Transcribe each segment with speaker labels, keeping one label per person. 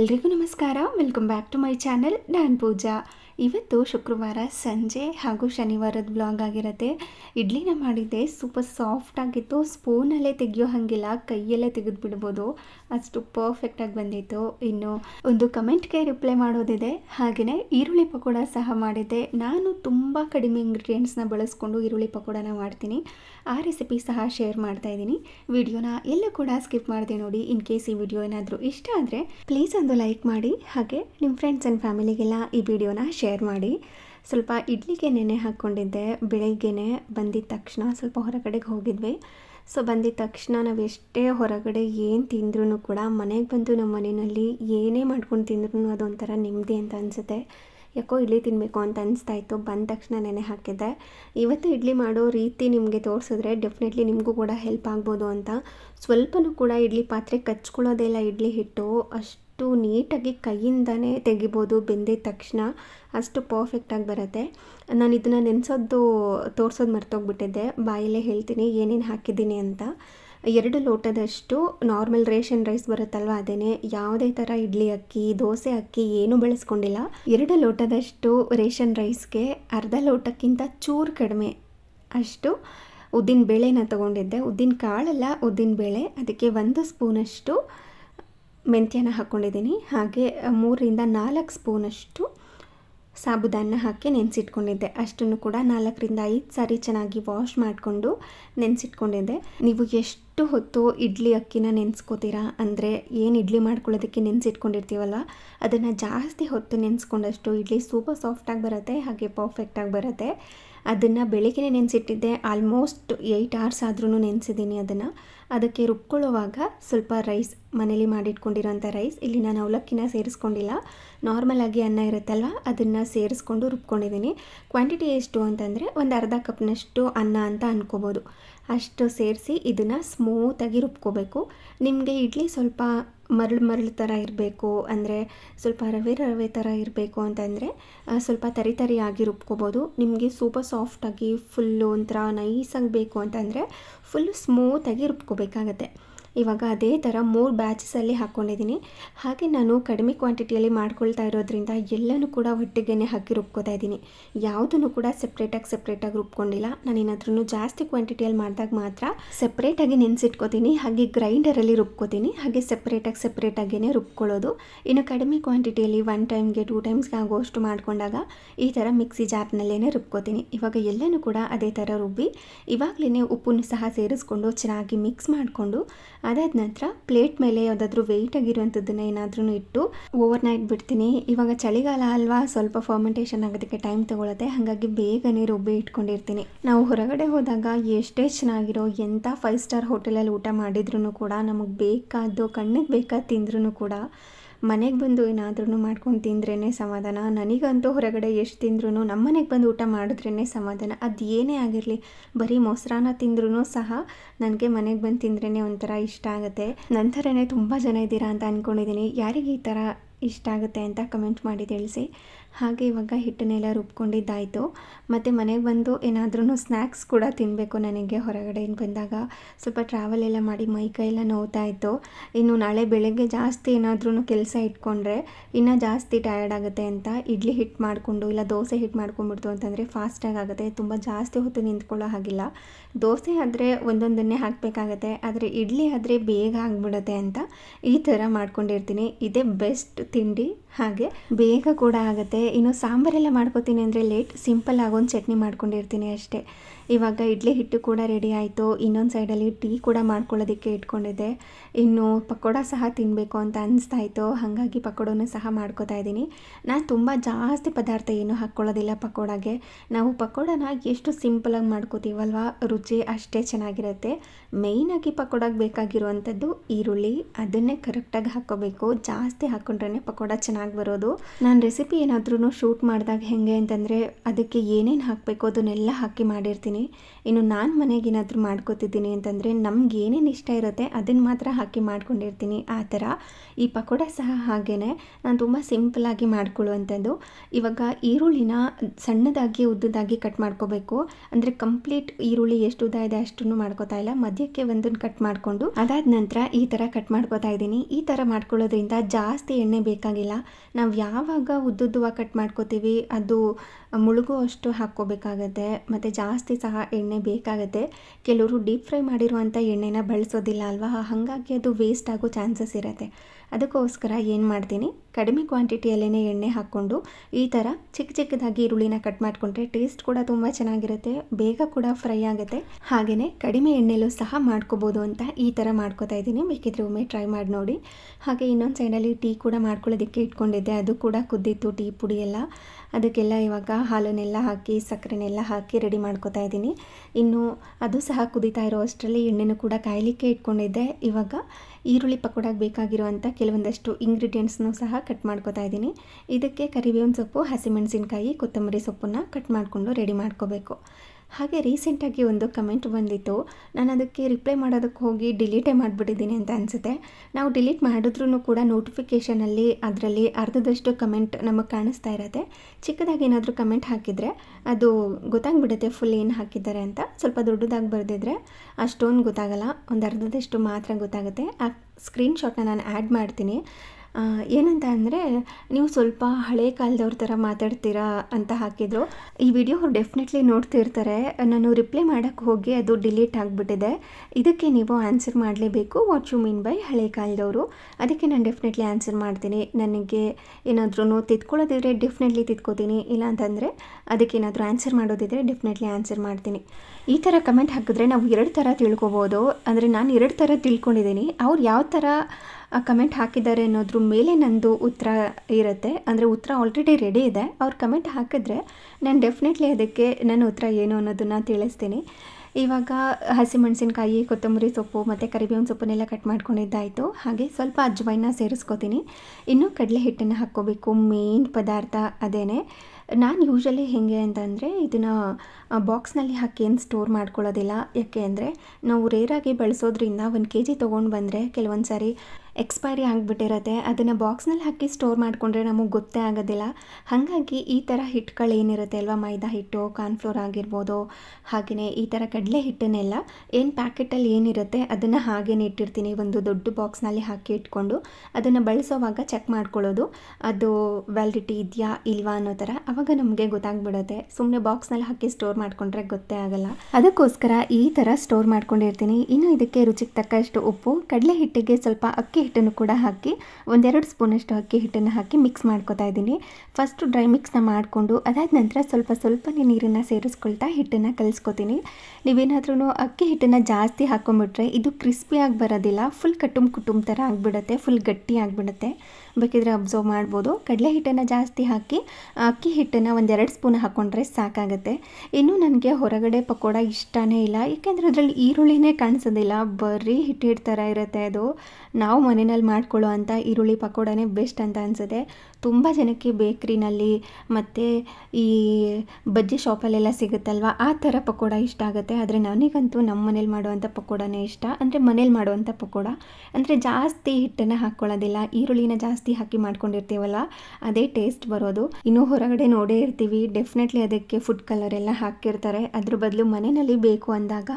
Speaker 1: ಎಲ್ರಿಗೂ ನಮಸ್ಕಾರ. Welcome back to my channel Dan Pooja ಇವತ್ತು ಶುಕ್ರವಾರ ಸಂಜೆ ಹಾಗೂ ಶನಿವಾರದ ಬ್ಲಾಗ್ ಆಗಿರುತ್ತೆ. ಇಡ್ಲಿನ ಮಾಡಿದ್ದೆ ಸೂಪರ್ ಸಾಫ್ಟ್ ಆಗಿತ್ತು. ಸ್ಪೂನಲ್ಲೇ ತೆಗಿಯೋ ಹಾಗಿಲ್ಲ, ಕೈಯಲ್ಲೇ ತೆಗೆದು ಬಿಡ್ಬೋದು. ಅಷ್ಟು ಪರ್ಫೆಕ್ಟಾಗಿ ಬಂದಿತ್ತು. ಇನ್ನು ಒಂದು ಕಮೆಂಟ್ಗೆ ರಿಪ್ಲೈ ಮಾಡೋದಿದೆ. ಹಾಗೆಯೇ ಈರುಳ್ಳಿ ಪಕೋಡ ಸಹ ಮಾಡಿದ್ದೆ. ನಾನು ತುಂಬ ಕಡಿಮೆ ಇಂಗ್ರೀಡಿಯೆಂಟ್ಸ್ನ ಬಳಸ್ಕೊಂಡು ಈರುಳ್ಳಿ ಪಕೋಡನ ಮಾಡ್ತೀನಿ. ಆ ರೆಸಿಪಿ ಸಹ ಶೇರ್ ಮಾಡ್ತಾ ಇದ್ದೀನಿ. ವಿಡಿಯೋನ ಎಲ್ಲೂ ಕೂಡ ಸ್ಕಿಪ್ ಮಾಡಿದೆ ನೋಡಿ. ಇನ್ ಕೇಸ್ ಈ ವಿಡಿಯೋ ಏನಾದರೂ ಇಷ್ಟ ಆದರೆ ಪ್ಲೀಸ್ ಒಂದು ಲೈಕ್ ಮಾಡಿ, ಹಾಗೆ ನಿಮ್ಮ ಫ್ರೆಂಡ್ಸ್ ಆ್ಯಂಡ್ ಫ್ಯಾಮಿಲಿಗೆಲ್ಲ ಈ ವಿಡಿಯೋನ ಶೇರ್ ಮಾಡಿ. ಸ್ವಲ್ಪ ಇಡ್ಲಿಗೆ ನೆನೆ ಹಾಕ್ಕೊಂಡಿದ್ದೆ, ಬೆಳಗ್ಗೆನೆ ಬಂದಿದ್ದ ತಕ್ಷಣ ಸ್ವಲ್ಪ ಹೊರಗಡೆಗೆ ಹೋಗಿದ್ವಿ. ಸೊ ಬಂದಿದ್ದ ತಕ್ಷಣ ನಾವು ಎಷ್ಟೇ ಹೊರಗಡೆ ಏನು ತಿಂದ್ರೂ ಕೂಡ, ಮನೆಗೆ ಬಂದು ನಮ್ಮ ಮನೆಯಲ್ಲಿ ಏನೇ ಮಾಡ್ಕೊಂಡು ತಿಂದ್ರೂ ಅದೊಂಥರ ನೆಮ್ಮದಿ ಅಂತ ಅನಿಸುತ್ತೆ. ಯಾಕೋ ಇಡ್ಲಿ ತಿನ್ನಬೇಕು ಅಂತ ಅನಿಸ್ತಾ ಇತ್ತು ಬಂದ ತಕ್ಷಣ ನೆನೆ ಹಾಕಿದ್ದೆ. ಇವತ್ತು ಇಡ್ಲಿ ಮಾಡೋ ರೀತಿ ನಿಮಗೆ ತೋರಿಸಿದ್ರೆ ಡೆಫಿನೆಟ್ಲಿ ನಿಮಗೂ ಕೂಡ ಹೆಲ್ಪ್ ಆಗ್ಬೋದು ಅಂತ. ಸ್ವಲ್ಪನೂ ಕೂಡ ಇಡ್ಲಿ ಪಾತ್ರೆ ಕಚ್ಕೊಳ್ಳೋದೇ ಇಲ್ಲ ಇಡ್ಲಿ ಹಿಟ್ಟು ಅಷ್ಟು ನೀಟಾಗಿ ಕೈಯಿಂದನೇ ತೆಗಿಬೋದು, ಬೆಂದಿದ ತಕ್ಷಣ ಅಷ್ಟು ಪರ್ಫೆಕ್ಟಾಗಿ ಬರುತ್ತೆ. ನಾನು ಇದನ್ನು ನೆನೆಸೋದು, ತೋರಿಸೋದು ಮರ್ತೋಗ್ಬಿಟ್ಟಿದ್ದೆ. ಬಾಯಲ್ಲೇ ಹೇಳ್ತೀನಿ, ಏನೇನು ಹಾಕಿದ್ದೀನಿ ಅಂತ. ಎರಡು ಲೋಟದಷ್ಟು ನಾರ್ಮಲ್ ರೇಷನ್ ರೈಸ್ ಬರುತ್ತಲ್ವ ಅದೇನೆ ಯಾವುದೇ ಥರ ಇಡ್ಲಿ ಅಕ್ಕಿ, ದೋಸೆ ಅಕ್ಕಿ ಏನೂ ಬೆಳೆಸ್ಕೊಂಡಿಲ್ಲ. ಎರಡು ಲೋಟದಷ್ಟು ರೇಷನ್ ರೈಸ್ಗೆ ಅರ್ಧ ಲೋಟಕ್ಕಿಂತ ಚೂರು ಕಡಿಮೆ ಅಷ್ಟು ಉದ್ದಿನ ಬೇಳೆನ ತೊಗೊಂಡಿದ್ದೆ. ಉದ್ದಿನ ಕಾಳಲ್ಲ, ಉದ್ದಿನ ಬೇಳೆ. ಅದಕ್ಕೆ ಒಂದು ಸ್ಪೂನಷ್ಟು ಮೆಂತ್ಯನ ಹಾಕ್ಕೊಂಡಿದ್ದೀನಿ ಹಾಗೆ ಮೂರರಿಂದ ನಾಲ್ಕು ಸ್ಪೂನಷ್ಟು ಸಾಬುದಾನ ಹಾಕಿ ನೆನೆಸಿಟ್ಕೊಂಡಿದ್ದೆ. ಅಷ್ಟನ್ನು ಕೂಡ ನಾಲ್ಕರಿಂದ ಐದು ಸಾರಿ ಚೆನ್ನಾಗಿ ವಾಶ್ ಮಾಡಿಕೊಂಡು ನೆನೆಸಿಟ್ಕೊಂಡಿದ್ದೆ. ನೀವು ಎಷ್ಟು ಹೊತ್ತು ಇಡ್ಲಿ ಅಕ್ಕಿನ ನೆನೆಸ್ಕೋತೀರಾ? ಅಂದರೆ ಏನು ಇಡ್ಲಿ ಮಾಡ್ಕೊಳ್ಳೋದಕ್ಕೆ ನೆನೆಸಿಟ್ಕೊಂಡಿರ್ತೀವಲ್ವ ಅದನ್ನು ಜಾಸ್ತಿ ಹೊತ್ತು ನೆನೆಸ್ಕೊಂಡಷ್ಟು ಇಡ್ಲಿ ಸೂಪರ್ ಸಾಫ್ಟಾಗಿ ಬರುತ್ತೆ, ಹಾಗೆ ಪರ್ಫೆಕ್ಟಾಗಿ ಬರುತ್ತೆ. ಅದನ್ನು ಬೆಳಿಗ್ಗೆ ನೆನೆಸಿಟ್ಟಿದ್ದೆ. ಆಲ್ಮೋಸ್ಟ್ ಏಯ್ಟ್ ಅವರ್ಸ್ ಆದ್ರೂ ನೆನೆಸಿದ್ದೀನಿ ಅದನ್ನು. ಅದಕ್ಕೆ ರುಬ್ಕೊಳ್ಳೋವಾಗ ಸ್ವಲ್ಪ ರೈಸ್ ಮನೇಲಿ ಮಾಡಿಟ್ಕೊಂಡಿರೋಂಥ ರೈಸ್ ಇಲ್ಲಿ ನಾನು ಅವಲಕ್ಕಿನ ಸೇರಿಸ್ಕೊಂಡಿಲ್ಲ. ನಾರ್ಮಲಾಗಿ ಅನ್ನ ಇರುತ್ತಲ್ವ? ಅದನ್ನು ಸೇರಿಸ್ಕೊಂಡು ರುಬ್ಕೊಂಡಿದ್ದೀನಿ. ಕ್ವಾಂಟಿಟಿ ಎಷ್ಟು ಅಂತಂದರೆ ಒಂದು ಅರ್ಧ ಕಪ್ನಷ್ಟು ಅನ್ನ ಅಂತ ಅಂದ್ಕೋಬೋದು ಅಷ್ಟು ಸೇರಿಸಿ ಇದನ್ನು ಸ್ಮೂತಾಗಿ ರುಬ್ಕೋಬೇಕು. ನಿಮಗೆ ಇಡ್ಲಿ ಸ್ವಲ್ಪ ಮರಳು ಮರಳು ಥರ ಇರಬೇಕು, ಅಂದರೆ ಸ್ವಲ್ಪ ರವೆ ರವೆ ಥರ ಇರಬೇಕು ಅಂತಂದರೆ ಸ್ವಲ್ಪ ತರಿ ತರಿಯಾಗಿ ರುಬ್ಕೋಬೋದು. ನಿಮಗೆ ಸೂಪರ್ ಸಾಫ್ಟಾಗಿ ಫುಲ್ಲು ಒಂಥರ ನೈಸಾಗಿ ಬೇಕು ಅಂತಂದರೆ ಫುಲ್ಲು ಸ್ಮೂತಾಗಿ ರುಬ್ಕೋಬೇಕಾಗತ್ತೆ. ಇವಾಗ ಅದೇ ಥರ ಮೂರು ಬ್ಯಾಚಸಲ್ಲಿ ಹಾಕ್ಕೊಂಡಿದ್ದೀನಿ. ಹಾಗೆ ನಾನು ಕಡಿಮೆ ಕ್ವಾಂಟಿಟಿಯಲ್ಲಿ ಮಾಡ್ಕೊಳ್ತಾ ಇರೋದ್ರಿಂದ ಎಲ್ಲನೂ ಕೂಡ ಒಟ್ಟಿಗೆ ಹಾಕಿ ರುಬ್ಕೋತಾ ಇದ್ದೀನಿ. ಯಾವುದನ್ನು ಕೂಡ ಸೆಪ್ರೇಟಾಗಿ ಸಪ್ರೇಟಾಗಿ ರುಬ್ಕೊಂಡಿಲ್ಲ. ನಾನು ಏನಾದ್ರೂ ಜಾಸ್ತಿ ಕ್ವಾಂಟಿಟಿಯಲ್ಲಿ ಮಾಡಿದಾಗ ಮಾತ್ರ ಸೆಪ್ರೇಟಾಗಿ ನೆನೆಸಿಟ್ಕೋತೀನಿ. ಹಾಗೆ ಗ್ರೈಂಡರಲ್ಲಿ ರುಬ್ಕೋತೀನಿ. ಹಾಗೆ ಸಪ್ರೇಟಾಗಿ ಸೆಪ್ರೇಟಾಗೇ ರುಬ್ಕೊಳ್ಳೋದು. ಇನ್ನು ಕಡಿಮೆ ಕ್ವಾಂಟಿಟಿಯಲ್ಲಿ ಒನ್ ಟೈಮ್ಗೆ ಟೂ ಟೈಮ್ಸ್ಗೆ ಆಗೋಷ್ಟು ಮಾಡಿಕೊಂಡಾಗ ಈ ಥರ ಮಿಕ್ಸಿ ಜಾರ್ನಲ್ಲೇ ರುಬ್ಕೋತೀನಿ. ಇವಾಗ ಎಲ್ಲನೂ ಕೂಡ ಅದೇ ಥರ ರುಬ್ಬಿ ಇವಾಗಲೇ ಉಪ್ಪನ್ನು ಸಹ ಸೇರಿಸ್ಕೊಂಡು ಚೆನ್ನಾಗಿ ಮಿಕ್ಸ್ ಮಾಡಿಕೊಂಡು ಅದಾದ ನಂತರ ಪ್ಲೇಟ್ ಮೇಲೆ ಯಾವುದಾದ್ರೂ ವೆಯ್ಟ್ ಆಗಿರುವಂಥದ್ದನ್ನು ಏನಾದ್ರೂ ಇಟ್ಟು ಓವರ್ ನೈಟ್ ಬಿಡ್ತೀನಿ. ಇವಾಗ ಚಳಿಗಾಲ ಅಲ್ವಾ, ಸ್ವಲ್ಪ ಫರ್ಮೆಂಟೇಷನ್ ಆಗೋದಕ್ಕೆ ಟೈಮ್ ತಗೊಳ್ಳುತ್ತೆ ಹಾಗಾಗಿ ಬೇಗನೆ ರುಬ್ಬಿ ಇಟ್ಕೊಂಡಿರ್ತೀನಿ. ನಾವು ಹೊರಗಡೆ ಹೋದಾಗ ಎಷ್ಟೇ ಚೆನ್ನಾಗಿರೋ ಎಂಥ ಫೈವ್ ಸ್ಟಾರ್ ಹೋಟೆಲಲ್ಲಿ ಊಟ ಮಾಡಿದ್ರು ಕೂಡ ನಮಗೆ ಬೇಕಾದ್ದು, ಕಣ್ಣಿಗೆ ಬೇಕಾದ ತಿಂದ್ರೂ ಕೂಡ ಮನೆಗೆ ಬಂದು ಏನಾದ್ರೂ ಮಾಡ್ಕೊಂಡು ತಿಂದ್ರೇ ಸಮಾಧಾನ. ನನಗಂತೂ ಹೊರಗಡೆ ಎಷ್ಟು ತಿಂದ್ರೂ ನಮ್ಮ ಮನೆಗೆ ಬಂದು ಊಟ ಮಾಡಿದ್ರೇ ಸಮಾಧಾನ. ಅದು ಏನೇ ಆಗಿರಲಿ, ಬರೀ ಮೊಸರನ್ನ ತಿಂದ್ರೂ ಸಹ ನನಗೆ ಮನೆಗೆ ಬಂದು ತಿಂದ್ರೇ ಒಂಥರ ಇಷ್ಟ ಆಗುತ್ತೆ. ನಂತರನೇ ತುಂಬ ಜನ ಇದ್ದೀರಾ ಅಂತ ಅಂದ್ಕೊಂಡಿದ್ದೀನಿ ಯಾರಿಗೆ ಈ ಥರ ಇಷ್ಟ ಆಗುತ್ತೆ ಅಂತ ಕಮೆಂಟ್ ಮಾಡಿ ತಿಳಿಸಿ. ಹಾಗೆ ಇವಾಗ ಹಿಟ್ಟನ್ನೆಲ್ಲ ರುಬ್ಕೊಂಡಿದ್ದಾಯಿತು. ಮತ್ತು ಮನೆಗೆ ಬಂದು ಏನಾದ್ರೂ ಸ್ನ್ಯಾಕ್ಸ್ ಕೂಡ ತಿನ್ನಬೇಕು ನನಗೆ ಹೊರಗಡೆ ಬಂದಾಗ. ಸ್ವಲ್ಪ ಟ್ರಾವೆಲ್ ಎಲ್ಲ ಮಾಡಿ ಮೈ ಕೈ ನೋವ್ತಾ ಇತ್ತು. ಇನ್ನು ನಾಳೆ ಬೆಳಗ್ಗೆ ಜಾಸ್ತಿ ಏನಾದ್ರೂ ಕೆಲಸ ಇಟ್ಕೊಂಡ್ರೆ ಇನ್ನೂ ಜಾಸ್ತಿ ಟಯರ್ಡ್ ಆಗುತ್ತೆ ಅಂತ ಇಡ್ಲಿ ಹಿಟ್ಟು ಮಾಡಿಕೊಂಡು ಇಲ್ಲ ದೋಸೆ ಹಿಟ್ಟು ಮಾಡ್ಕೊಂಡ್ಬಿಡ್ತು ಅಂತಂದರೆ ಫಾಸ್ಟಾಗಿ ಆಗುತ್ತೆ. ತುಂಬ ಜಾಸ್ತಿ ಹೊತ್ತು ನಿಂತ್ಕೊಳ್ಳೋ ಹಾಗಿಲ್ಲ. ದೋಸೆ ಆದರೆ ಒಂದೊಂದನ್ನೇ ಹಾಕಬೇಕಾಗತ್ತೆ. ಆದರೆ ಇಡ್ಲಿ ಆದರೆ ಬೇಗ ಆಗಿಬಿಡುತ್ತೆ ಅಂತ ಈ ಥರ ಮಾಡ್ಕೊಂಡಿರ್ತೀನಿ. ಇದೇ ಬೆಸ್ಟ್ ತಿಂಡಿ. ಹಾಗೆ ಬೇಗ ಕೂಡ ಆಗುತ್ತೆ. ಇನ್ನು ಸಾಂಬಾರೆಲ್ಲ ಮಾಡ್ಕೋತೀನಿ ಅಂದರೆ ಲೇಟ್, ಸಿಂಪಲ್ ಆಗೊಂದು ಚಟ್ನಿ ಮಾಡ್ಕೊಂಡಿರ್ತೀನಿ ಅಷ್ಟೇ. ಇವಾಗ ಇಡ್ಲಿ ಹಿಟ್ಟು ಕೂಡ ರೆಡಿ ಆಯಿತು. ಇನ್ನೊಂದು ಸೈಡಲ್ಲಿ ಟೀ ಕೂಡ ಮಾಡ್ಕೊಳ್ಳೋದಕ್ಕೆ ಇಟ್ಕೊಂಡಿದ್ದೆ. ಇನ್ನು ಪಕೋಡ ಸಹ ತಿನ್ನಬೇಕು ಅಂತ ಅನಿಸ್ತಾ ಇತ್ತು. ಹಾಗಾಗಿ ಪಕೋಡನೂ ಸಹ ಮಾಡ್ಕೋತಾ ಇದ್ದೀನಿ. ನಾನು ತುಂಬ ಜಾಸ್ತಿ ಪದಾರ್ಥ ಏನು ಹಾಕ್ಕೊಳ್ಳೋದಿಲ್ಲ ಪಕೋಡಾಗೆ. ನಾವು ಪಕೋಡನ ಎಷ್ಟು ಸಿಂಪಲಾಗಿ ಮಾಡ್ಕೋತೀವಲ್ವ? ರುಚಿ ಅಷ್ಟೇ ಚೆನ್ನಾಗಿರುತ್ತೆ. ಮೇಯ್ನಾಗಿ ಪಕೋಡಾಗೆ ಬೇಕಾಗಿರುವಂಥದ್ದು ಈರುಳ್ಳಿ. ಅದನ್ನೇ ಕರೆಕ್ಟಾಗಿ ಹಾಕ್ಕೋಬೇಕು. ಜಾಸ್ತಿ ಹಾಕ್ಕೊಂಡ್ರೆ ಪಕೋಡ ಚೆನ್ನಾಗಿ ಬರೋದು. ನಾನು ರೆಸಿಪಿ ಏನಾದ್ರೂ ಶೂಟ್ ಮಾಡಿದಾಗ ಹೇಗೆ ಅಂತಂದರೆ ಅದಕ್ಕೆ ಏನೇನು ಹಾಕಬೇಕು ಅದನ್ನೆಲ್ಲ ಹಾಕಿ ಮಾಡಿರ್ತೀನಿ. ಇನ್ನು ನಾನು ಮನೆಗೆ ಏನಾದರೂ ಮಾಡ್ಕೋತಿದ್ದೀನಿ ಅಂತಂದರೆ ನಮ್ಗೆ ಏನೇನು ಇಷ್ಟ ಇರುತ್ತೆ ಅದನ್ನು ಮಾತ್ರ ಹಾಕಿ ಮಾಡ್ಕೊಂಡಿರ್ತೀನಿ ಆ ಥರ. ಈ ಪಕೋಡ ಸಹ ಹಾಗೇ ನಾನು ತುಂಬ ಸಿಂಪಲಾಗಿ ಮಾಡ್ಕೊಳ್ಳುವಂಥದ್ದು. ಇವಾಗ ಈರುಳ್ಳಿನ ಸಣ್ಣದಾಗಿ ಉದ್ದದಾಗಿ ಕಟ್ ಮಾಡ್ಕೋಬೇಕು. ಅಂದರೆ ಕಂಪ್ಲೀಟ್ ಈರುಳ್ಳಿ ಎಷ್ಟು ಉದ್ದ ಇದೆ ಅಷ್ಟನ್ನು ಮಾಡ್ಕೋತಾ ಇಲ್ಲ. ಮಧ್ಯಕ್ಕೆ ಒಂದನ್ನು ಕಟ್ ಮಾಡಿಕೊಂಡು ಅದಾದ ನಂತರ ಈ ಥರ ಕಟ್ ಮಾಡ್ಕೋತಾ ಇದ್ದೀನಿ. ಈ ಥರ ಮಾಡ್ಕೊಳ್ಳೋದ್ರಿಂದ ಜಾಸ್ತಿ ಎಣ್ಣೆ ಬೇಕಾಗಿಲ್ಲ. ನಾವು ಯಾವಾಗ ಉದ್ದುದ್ದವಾಗಿ ಕಟ್ ಮಾಡ್ಕೋತೀವಿ. ಅದು ಮುಳುಗೋ ಅಷ್ಟು ಹಾಕ್ಕೋಬೇಕಾಗತ್ತೆ. ಮತ್ತು ಜಾಸ್ತಿ ಸಹ ಎಣ್ಣೆ ಬೇಕಾಗುತ್ತೆ. ಕೆಲವರು ಡೀಪ್ ಫ್ರೈ ಮಾಡಿರುವಂಥ ಎಣ್ಣೆನ ಬಳಸೋದಿಲ್ಲ ಅಲ್ವಾ? ಹಾಗಾಗಿ ಅದು ವೇಸ್ಟ್ ಆಗೋ ಚಾನ್ಸಸ್ ಇರುತ್ತೆ. ಅದಕ್ಕೋಸ್ಕರ ಏನು ಮಾಡ್ತೀನಿ? ಕಡಿಮೆ ಕ್ವಾಂಟಿಟಿಯಲ್ಲೇ ಎಣ್ಣೆ ಹಾಕ್ಕೊಂಡು ಈ ಥರ ಚಿಕ್ಕ ಚಿಕ್ಕದಾಗಿ ಈರುಳ್ಳಿನ ಕಟ್ ಮಾಡಿಕೊಂಡ್ರೆ ಟೇಸ್ಟ್ ಕೂಡ ತುಂಬ ಚೆನ್ನಾಗಿರುತ್ತೆ, ಬೇಗ ಕೂಡ ಫ್ರೈ ಆಗುತ್ತೆ. ಹಾಗೆಯೇ ಕಡಿಮೆ ಎಣ್ಣೆಲೂ ಸಹ ಮಾಡ್ಕೋಬೋದು ಅಂತ ಈ ಥರ ಮಾಡ್ಕೋತಾ ಇದ್ದೀನಿ. ಬೇಕಿದ್ರೆ ಒಮ್ಮೆ ಟ್ರೈ ಮಾಡಿ ನೋಡಿ. ಹಾಗೆ ಇನ್ನೊಂದು ಸೈಡಲ್ಲಿ ಟೀ ಕೂಡ ಮಾಡ್ಕೊಳ್ಳೋದಕ್ಕೆ ಇಟ್ಕೊಂಡಿದ್ದೆ. ಅದು ಕೂಡ ಕುದ್ದಿತ್ತು ಟೀ ಪುಡಿ ಎಲ್ಲ ಅದಕ್ಕೆಲ್ಲ ಇವಾಗ ಹಾಲನ್ನೆಲ್ಲ ಹಾಕಿ, ಸಕ್ಕರೆನೆಲ್ಲ ಹಾಕಿ ರೆಡಿ ಮಾಡ್ಕೋತಾ ಇದ್ದೀನಿ. ಇನ್ನು ಅದು ಸಹ ಕುದೀತಾ ಇರೋ ಅಷ್ಟರಲ್ಲಿ ಎಣ್ಣೆನೂ ಕೂಡ ಕಾಯಲಿಕ್ಕೆ ಇಟ್ಕೊಂಡಿದ್ದೆ. ಇವಾಗ ಈರುಳ್ಳಿ ಪಕೋಡಕ್ಕೆ ಬೇಕಾಗಿರುವಂಥ ಕೆಲವೊಂದಷ್ಟು ಇಂಗ್ರೀಡಿಯೆಂಟ್ಸ್ನೂ ಸಹ ಕಟ್ ಮಾಡ್ಕೋತಾ ಇದ್ದೀನಿ ಇದಕ್ಕೆ ಕರಿಬೇವಿನ ಸೊಪ್ಪು, ಹಸಿಮೆಣಸಿನ್ಕಾಯಿ, ಕೊತ್ತಂಬರಿ ಸೊಪ್ಪನ್ನು ಕಟ್ ಮಾಡಿಕೊಂಡು ರೆಡಿ ಮಾಡ್ಕೋಬೇಕು. ಹಾಗೆ ರೀಸೆಂಟಾಗಿ ಒಂದು ಕಮೆಂಟ್ ಬಂದಿತ್ತು. ನಾನು ಅದಕ್ಕೆ ರಿಪ್ಲೈ ಮಾಡೋದಕ್ಕೆ ಹೋಗಿ ಡಿಲೀಟೇ ಮಾಡಿಬಿಟ್ಟಿದ್ದೀನಿ ಅಂತ ಅನಿಸುತ್ತೆ. ನಾವು ಡಿಲೀಟ್ ಮಾಡಿದ್ರೂ ಕೂಡ ನೋಟಿಫಿಕೇಷನಲ್ಲಿ ಅದರಲ್ಲಿ ಅರ್ಧದಷ್ಟು ಕಮೆಂಟ್ ನಮಗೆ ಕಾಣಿಸ್ತಾ ಇರತ್ತೆ. ಚಿಕ್ಕದಾಗಿ ಏನಾದರೂ ಕಮೆಂಟ್ ಹಾಕಿದರೆ ಅದು ಗೊತ್ತಾಗ್ಬಿಡುತ್ತೆ ಫುಲ್ ಏನು ಹಾಕಿದ್ದಾರೆ ಅಂತ. ಸ್ವಲ್ಪ ದೊಡ್ಡದಾಗಿ ಬರೆದಿದ್ರೆ ಅಷ್ಟೊಂದು ಗೊತ್ತಾಗಲ್ಲ. ಒಂದು ಅರ್ಧದಷ್ಟು ಮಾತ್ರ ಗೊತ್ತಾಗುತ್ತೆ. ಆ ಸ್ಕ್ರೀನ್ಶಾಟ್ನ ನಾನು ಆ್ಯಡ್ ಮಾಡ್ತೀನಿ. ಏನಂತ ಅಂದರೆ, ನೀವು ಸ್ವಲ್ಪ ಹಳೆ ಕಾಲದವ್ರ ಥರ ಮಾತಾಡ್ತೀರಾ ಅಂತ ಹಾಕಿದರು. ಈ ವಿಡಿಯೋ ಅವ್ರು ಡೆಫಿನೆಟ್ಲಿ ನೋಡ್ತಿರ್ತಾರೆ. ನಾನು ರಿಪ್ಲೈ ಮಾಡೋಕ್ಕೆ ಹೋಗಿ ಅದು ಡಿಲೀಟ್ ಆಗಿಬಿಟ್ಟಿದೆ. ಇದಕ್ಕೆ ನೀವು ಆನ್ಸರ್ ಮಾಡಲೇಬೇಕು. ವಾಟ್ ಯು ಮೀನ್ ಬೈ ಹಳೆ ಕಾಲದವರು? ಅದಕ್ಕೆ ನಾನು ಡೆಫಿನೆಟ್ಲಿ ಆನ್ಸರ್ ಮಾಡ್ತೀನಿ. ನನಗೆ ಏನಾದ್ರೂ ತಿದ್ಕೊಳ್ಳೋದಿದ್ರೆ ಡೆಫಿನೆಟ್ಲಿ ತಿದ್ಕೋತೀನಿ. ಇಲ್ಲ ಅಂತಂದರೆ, ಅದಕ್ಕೆ ಏನಾದರೂ ಆನ್ಸರ್ ಮಾಡೋದಿದ್ರೆ ಡೆಫಿನೆಟ್ಲಿ ಆನ್ಸರ್ ಮಾಡ್ತೀನಿ. ಈ ಥರ ಕಮೆಂಟ್ ಹಾಕಿದ್ರೆ ನಾವು ಎರಡು ಥರ ತಿಳ್ಕೊಬೋದು. ಅಂದರೆ ನಾನು ಎರಡು ಥರ ತಿಳ್ಕೊಂಡಿದ್ದೀನಿ. ಅವ್ರು ಯಾವ ಥರ ಕಮೆಂಟ್ ಹಾಕಿದ್ದಾರೆ ಅನ್ನೋದ್ರ ಮೇಲೆ ನಂದು ಉತ್ತರ ಇರುತ್ತೆ. ಅಂದರೆ ಉತ್ತರ ಆಲ್ರೆಡಿ ರೆಡಿ ಇದೆ. ಅವ್ರು ಕಮೆಂಟ್ ಹಾಕಿದ್ರೆ ನಾನು ಡೆಫಿನೆಟ್ಲಿ ಅದಕ್ಕೆ ನನ್ನ ಉತ್ತರ ಏನು ಅನ್ನೋದನ್ನು ತಿಳಿಸ್ತೀನಿ. ಇವಾಗ ಹಸಿಮೆಣಸಿನ್ಕಾಯಿ, ಕೊತ್ತಂಬರಿ ಸೊಪ್ಪು ಮತ್ತು ಕರಿಬೇವಿನ ಸೊಪ್ಪನ್ನೆಲ್ಲ ಕಟ್ ಮಾಡ್ಕೊಂಡಿದ್ದಾಯಿತು. ಹಾಗೆ ಸ್ವಲ್ಪ ಅಜ್ವೈನ ಸೇರಿಸ್ಕೋತೀನಿ. ಇನ್ನು ಕಡಲೆ ಹಿಟ್ಟನ್ನು ಹಾಕ್ಕೋಬೇಕು. ಮೇನ್ ಪದಾರ್ಥ ಅದೇನೆ. ನಾನು ಯೂಶಲಿ ಹೇಗೆ ಅಂತಂದರೆ ಇದನ್ನು ಬಾಕ್ಸ್ನಲ್ಲಿ ಹಾಕಿ ಏನು ಸ್ಟೋರ್ ಮಾಡ್ಕೊಳ್ಳೋದಿಲ್ಲ. ಯಾಕೆ ಅಂದರೆ ನಾವು ರೇರಾಗಿ ಬಳಸೋದ್ರಿಂದ ಒಂದು ಕೆ ಜಿ ತೊಗೊಂಡು ಬಂದರೆ ಕೆಲವೊಂದು ಸಾರಿ ಎಕ್ಸ್ಪೈರಿ ಆಗಿಬಿಟ್ಟಿರತ್ತೆ. ಅದನ್ನು ಬಾಕ್ಸ್ನಲ್ಲಿ ಹಾಕಿ ಸ್ಟೋರ್ ಮಾಡಿಕೊಂಡ್ರೆ ನಮಗೆ ಗೊತ್ತೇ ಆಗೋದಿಲ್ಲ. ಹಾಗಾಗಿ ಈ ಥರ ಹಿಟ್ಟುಗಳು ಏನಿರುತ್ತೆ ಅಲ್ವಾ? ಮೈದಾ ಹಿಟ್ಟು ಕಾರ್ನ್ಫ್ಲೋರ್ ಆಗಿರ್ಬೋದು ಹಾಗೆಯೇ ಈ ಥರ ಕಡಲೆ ಹಿಟ್ಟನ್ನೆಲ್ಲ ಏನು ಪ್ಯಾಕೆಟಲ್ಲಿ ಏನಿರುತ್ತೆ ಅದನ್ನು ಹಾಗೇನೆ ಇಟ್ಟಿರ್ತೀನಿ. ಒಂದು ದೊಡ್ಡ ಬಾಕ್ಸ್ನಲ್ಲಿ ಹಾಕಿ ಇಟ್ಕೊಂಡು ಅದನ್ನು ಬಳಸೋವಾಗ ಚೆಕ್ ಮಾಡ್ಕೊಳ್ಳೋದು. ಅದು ವ್ಯಾಲಿಡಿಟಿ ಇದೆಯಾ, ಇಲ್ವಾ ಅನ್ನೋ ಥರ ಆವಾಗ ನಮಗೆ ಗೊತ್ತಾಗ್ಬಿಡುತ್ತೆ. ಸುಮ್ಮನೆ ಬಾಕ್ಸ್ನಲ್ಲಿ ಹಾಕಿ ಸ್ಟೋರ್ ಮಾಡಿಕೊಂಡ್ರೆ ಗೊತ್ತೇ ಆಗಲ್ಲ. ಅದಕ್ಕೋಸ್ಕರ ಈ ಥರ ಸ್ಟೋರ್ ಮಾಡ್ಕೊಂಡಿರ್ತೀನಿ. ಇನ್ನು ಇದಕ್ಕೆ ರುಚಿಗೆ ತಕ್ಕಷ್ಟು ಉಪ್ಪು, ಕಡಲೆ ಹಿಟ್ಟಿಗೆ ಸ್ವಲ್ಪ ಅಕ್ಕಿ ಹಿಟ್ಟನ್ನು ಕೂಡ ಹಾಕಿ ಒಂದೆರಡು ಸ್ಪೂನಷ್ಟು ಅಕ್ಕಿ ಹಿಟ್ಟನ್ನು ಹಾಕಿ ಮಿಕ್ಸ್ ಮಾಡ್ಕೋತಾ ಇದ್ದೀನಿ. ಫಸ್ಟು ಡ್ರೈ ಮಿಕ್ಸ್ನ ಮಾಡಿಕೊಂಡು, ಅದಾದ ನಂತರ ಸ್ವಲ್ಪ ಸ್ವಲ್ಪನೇ ನೀರನ್ನು ಸೇರಿಸ್ಕೊಳ್ತಾ ಹಿಟ್ಟನ್ನು ಕಲಿಸ್ಕೊತೀನಿ. ನೀವೇನಾದ್ರೂ ಅಕ್ಕಿ ಹಿಟ್ಟನ್ನು ಜಾಸ್ತಿ ಹಾಕೊಂಡ್ಬಿಟ್ರೆ ಇದು ಕ್ರಿಸ್ಪಿಯಾಗಿ ಬರೋದಿಲ್ಲ ಫುಲ್ ಕಟ್ಟುಮ್ ಕುಟುಂಬ ಥರ ಆಗಿಬಿಡುತ್ತೆ ಫುಲ್ ಗಟ್ಟಿ ಆಗಿಬಿಡುತ್ತೆ. ಬೇಕಿದ್ರೆ ಅಬ್ಸರ್ವ್ ಮಾಡ್ಬೋದು. ಕಡಲೆ ಹಿಟ್ಟನ್ನು ಜಾಸ್ತಿ ಹಾಕಿ, ಅಕ್ಕಿ ಹಿಟ್ಟನ್ನು ಒಂದೆರಡು ಸ್ಪೂನ್ ಹಾಕ್ಕೊಂಡ್ರೆ ಸಾಕಾಗುತ್ತೆ. ಇನ್ನೂ ನನಗೆ ಹೊರಗಡೆ ಪಕೋಡ ಇಷ್ಟನೇ ಇಲ್ಲ. ಏಕೆಂದರೆ ಅದರಲ್ಲಿ ಈರುಳ್ಳಿನೇ ಕಾಣಿಸೋದಿಲ್ಲ. ಬರೀ ಹಿಟ್ಟು ಥರ ಇರುತ್ತೆ ಅದು. ನಾವು ಮನೆಯಲ್ಲಿ ಮಾಡ್ಕೊಳ್ಳೋ ಅಂಥ ಈರುಳ್ಳಿ ಪಕೋಡನೇ ಬೆಸ್ಟ್ ಅಂತ ಅನಿಸುತ್ತೆ. ತುಂಬ ಜನಕ್ಕೆ ಬೇಕ್ರಿನಲ್ಲಿ ಮತ್ತು ಈ ಬಜ್ಜಿ ಶಾಪಲ್ಲೆಲ್ಲ ಸಿಗುತ್ತಲ್ವ? ಆ ಥರ ಪಕೋಡ ಇಷ್ಟ ಆಗುತ್ತೆ. ಆದರೆ ನನಗಂತೂ ನಮ್ಮ ಮನೇಲಿ ಮಾಡುವಂಥ ಪಕೋಡನೇ ಇಷ್ಟ. ಅಂದರೆ ಮನೇಲಿ ಮಾಡುವಂಥ ಪಕೋಡ. ಅಂದರೆ ಜಾಸ್ತಿ ಹಿಟ್ಟನ್ನು ಹಾಕ್ಕೊಳ್ಳೋದಿಲ್ಲ ಈರುಳ್ಳಿನ ಜಾಸ್ತಿ ಹಾಕಿ ಮಾಡ್ಕೊಂಡಿರ್ತೀವಲ್ಲ, ಅದೇ ಟೇಸ್ಟ್ ಬರೋದು. ಇನ್ನೂ ಹೊರಗಡೆ ನೋಡೇ ಇರ್ತೀವಿ. ಡೆಫಿನೆಟ್ಲಿ ಅದಕ್ಕೆ ಫುಡ್ ಕಲರ್ ಎಲ್ಲ ಹಾಕಿರ್ತಾರೆ. ಅದ್ರ ಬದಲು ಮನೆಯಲ್ಲಿ ಬೇಕು ಅಂದಾಗ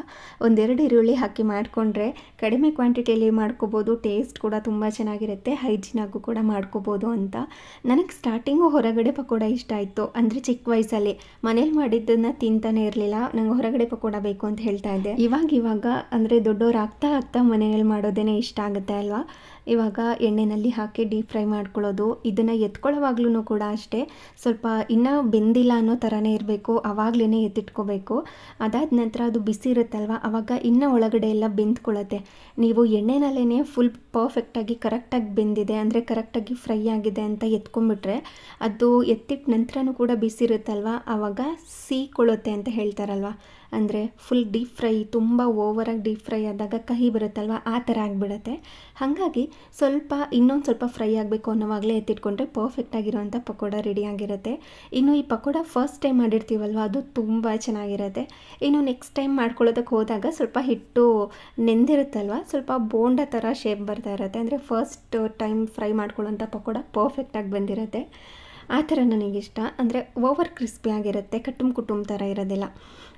Speaker 1: ಒಂದೆರಡು ಈರುಳ್ಳಿ ಹಾಕಿ ಮಾಡಿಕೊಂಡ್ರೆ ಕಡಿಮೆ ಕ್ವಾಂಟಿಟಿಯಲ್ಲಿ ಮಾಡ್ಕೋಬೋದು. ಟೇಸ್ಟ್ ಕೂಡ ತುಂಬ ಚೆನ್ನಾಗಿರುತ್ತೆ. ಹೈಜಿನಾಗೂ ಕೂಡ ಮಾಡ್ಕೋಬೋದು ಅಂತ. ನನಗೆ ಸ್ಟಾರ್ಟಿಂಗು ಹೊರಗಡೆ ಪಕೋಡ ಇಷ್ಟ ಆಯಿತು. ಅಂದರೆ ಚಿಕ್ಕ ವಯಸ್ಸಲ್ಲಿ. ಮನೇಲಿ ಮಾಡಿದ್ದನ್ನು ತಿಂತಾನೆ ಇರಲಿಲ್ಲ. ನಂಗೆ ಹೊರಗಡೆ ಪಕೋಡ ಬೇಕು ಅಂತ ಹೇಳ್ತಾ ಇದ್ದೆ. ಇವಾಗ ಇವಾಗ ಅಂದರೆ ದೊಡ್ಡವ್ರು ಆಗ್ತಾ ಆಗ್ತಾ ಮನೆಯಲ್ಲಿ ಮಾಡೋದೇ ಇಷ್ಟ ಆಗುತ್ತೆ ಅಲ್ವಾ? ಇವಾಗ ಎಣ್ಣೆಯಲ್ಲಿ ಹಾಕಿ ಡೀಪ್ ಫ್ರೈ ಮಾಡ್ಕೊಳ್ಳೋದು, ಇದನ್ನು ಎತ್ಕೊಳ್ಳೋವಾಗ್ಲೂ ಕೂಡ ಅಷ್ಟೇ. ಸ್ವಲ್ಪ ಇನ್ನೂ ಬೆಂದಿಲ್ಲ ಅನ್ನೋ ಥರನೇ ಇರಬೇಕು ಆವಾಗಲೇ ಎತ್ತಿಟ್ಕೋಬೇಕು. ಅದಾದ ನಂತರ ಅದು ಬಿಸಿ ಇರುತ್ತಲ್ವ ಆವಾಗ ಇನ್ನೂ ಒಳಗಡೆ ಎಲ್ಲ ಬೆಂದ್ಕೊಳ್ಳುತ್ತೆ. ನೀವು ಎಣ್ಣೆನಲ್ಲೇ ಫುಲ್ ಪರ್ಫೆಕ್ಟಾಗಿ ಕರೆಕ್ಟಾಗಿ ಬೆಂದಿದೆ, ಅಂದರೆ ಕರೆಕ್ಟಾಗಿ ಫ್ರೈ ಆಗಿದೆ ಅಂತ ಎತ್ಕೊಂಡ್ಬಿಟ್ರೆ, ಅದು ಎತ್ತಿಟ್ಟ ನಂತರನೂ ಕೂಡ ಬಿಸಿ ಇರುತ್ತಲ್ವ ಆವಾಗ ಸೀಕೊಳ್ಳುತ್ತೆ ಅಂತ ಹೇಳ್ತಾರಲ್ವ. ಅಂದರೆ ಫುಲ್ ಡೀಪ್ ಫ್ರೈ, ತುಂಬ ಓವರಾಗಿ ಡೀಪ್ ಫ್ರೈ ಆದಾಗ ಕಹಿ ಬರುತ್ತಲ್ವ, ಆ ಥರ ಆಗಿಬಿಡುತ್ತೆ. ಹಾಗಾಗಿ ಸ್ವಲ್ಪ, ಇನ್ನೊಂದು ಸ್ವಲ್ಪ ಫ್ರೈ ಆಗಬೇಕು ಅನ್ನೋವಾಗಲೇ ಎತ್ತಿಟ್ಕೊಂಡ್ರೆ ಪರ್ಫೆಕ್ಟ್ ಆಗಿರುವಂಥ ಪಕೋಡ ರೆಡಿಯಾಗಿರುತ್ತೆ ಇನ್ನು ಈ ಪಕೋಡ ಫಸ್ಟ್ ಟೈಮ್ ಮಾಡಿರ್ತೀವಲ್ವ, ಅದು ತುಂಬ ಚೆನ್ನಾಗಿರುತ್ತೆ. ಇನ್ನು ನೆಕ್ಸ್ಟ್ ಟೈಮ್ ಮಾಡ್ಕೊಳ್ಳೋದಕ್ಕೆ ಹೋದಾಗ ಸ್ವಲ್ಪ ಹಿಟ್ಟು ನೆಂದಿರುತ್ತಲ್ವ, ಸ್ವಲ್ಪ ಬೋಂಡ ಥರ ಶೇಪ್ ಬರ್ತಾ ಇರುತ್ತೆ. ಅಂದರೆ ಫಸ್ಟ್ ಟೈಮ್ ಫ್ರೈ ಮಾಡ್ಕೊಳ್ಳೋಂಥ ಪಕೋಡ ಪರ್ಫೆಕ್ಟಾಗಿ ಬಂದಿರುತ್ತೆ. ಆ ಥರ ನನಗಿಷ್ಟ. ಅಂದರೆ ಓವರ್ ಕ್ರಿಸ್ಪಿ ಆಗಿರುತ್ತೆ ಕಟ್ಟುಮ್ ಕುಟುಂಬ ಥರ ಇರೋದಿಲ್ಲ.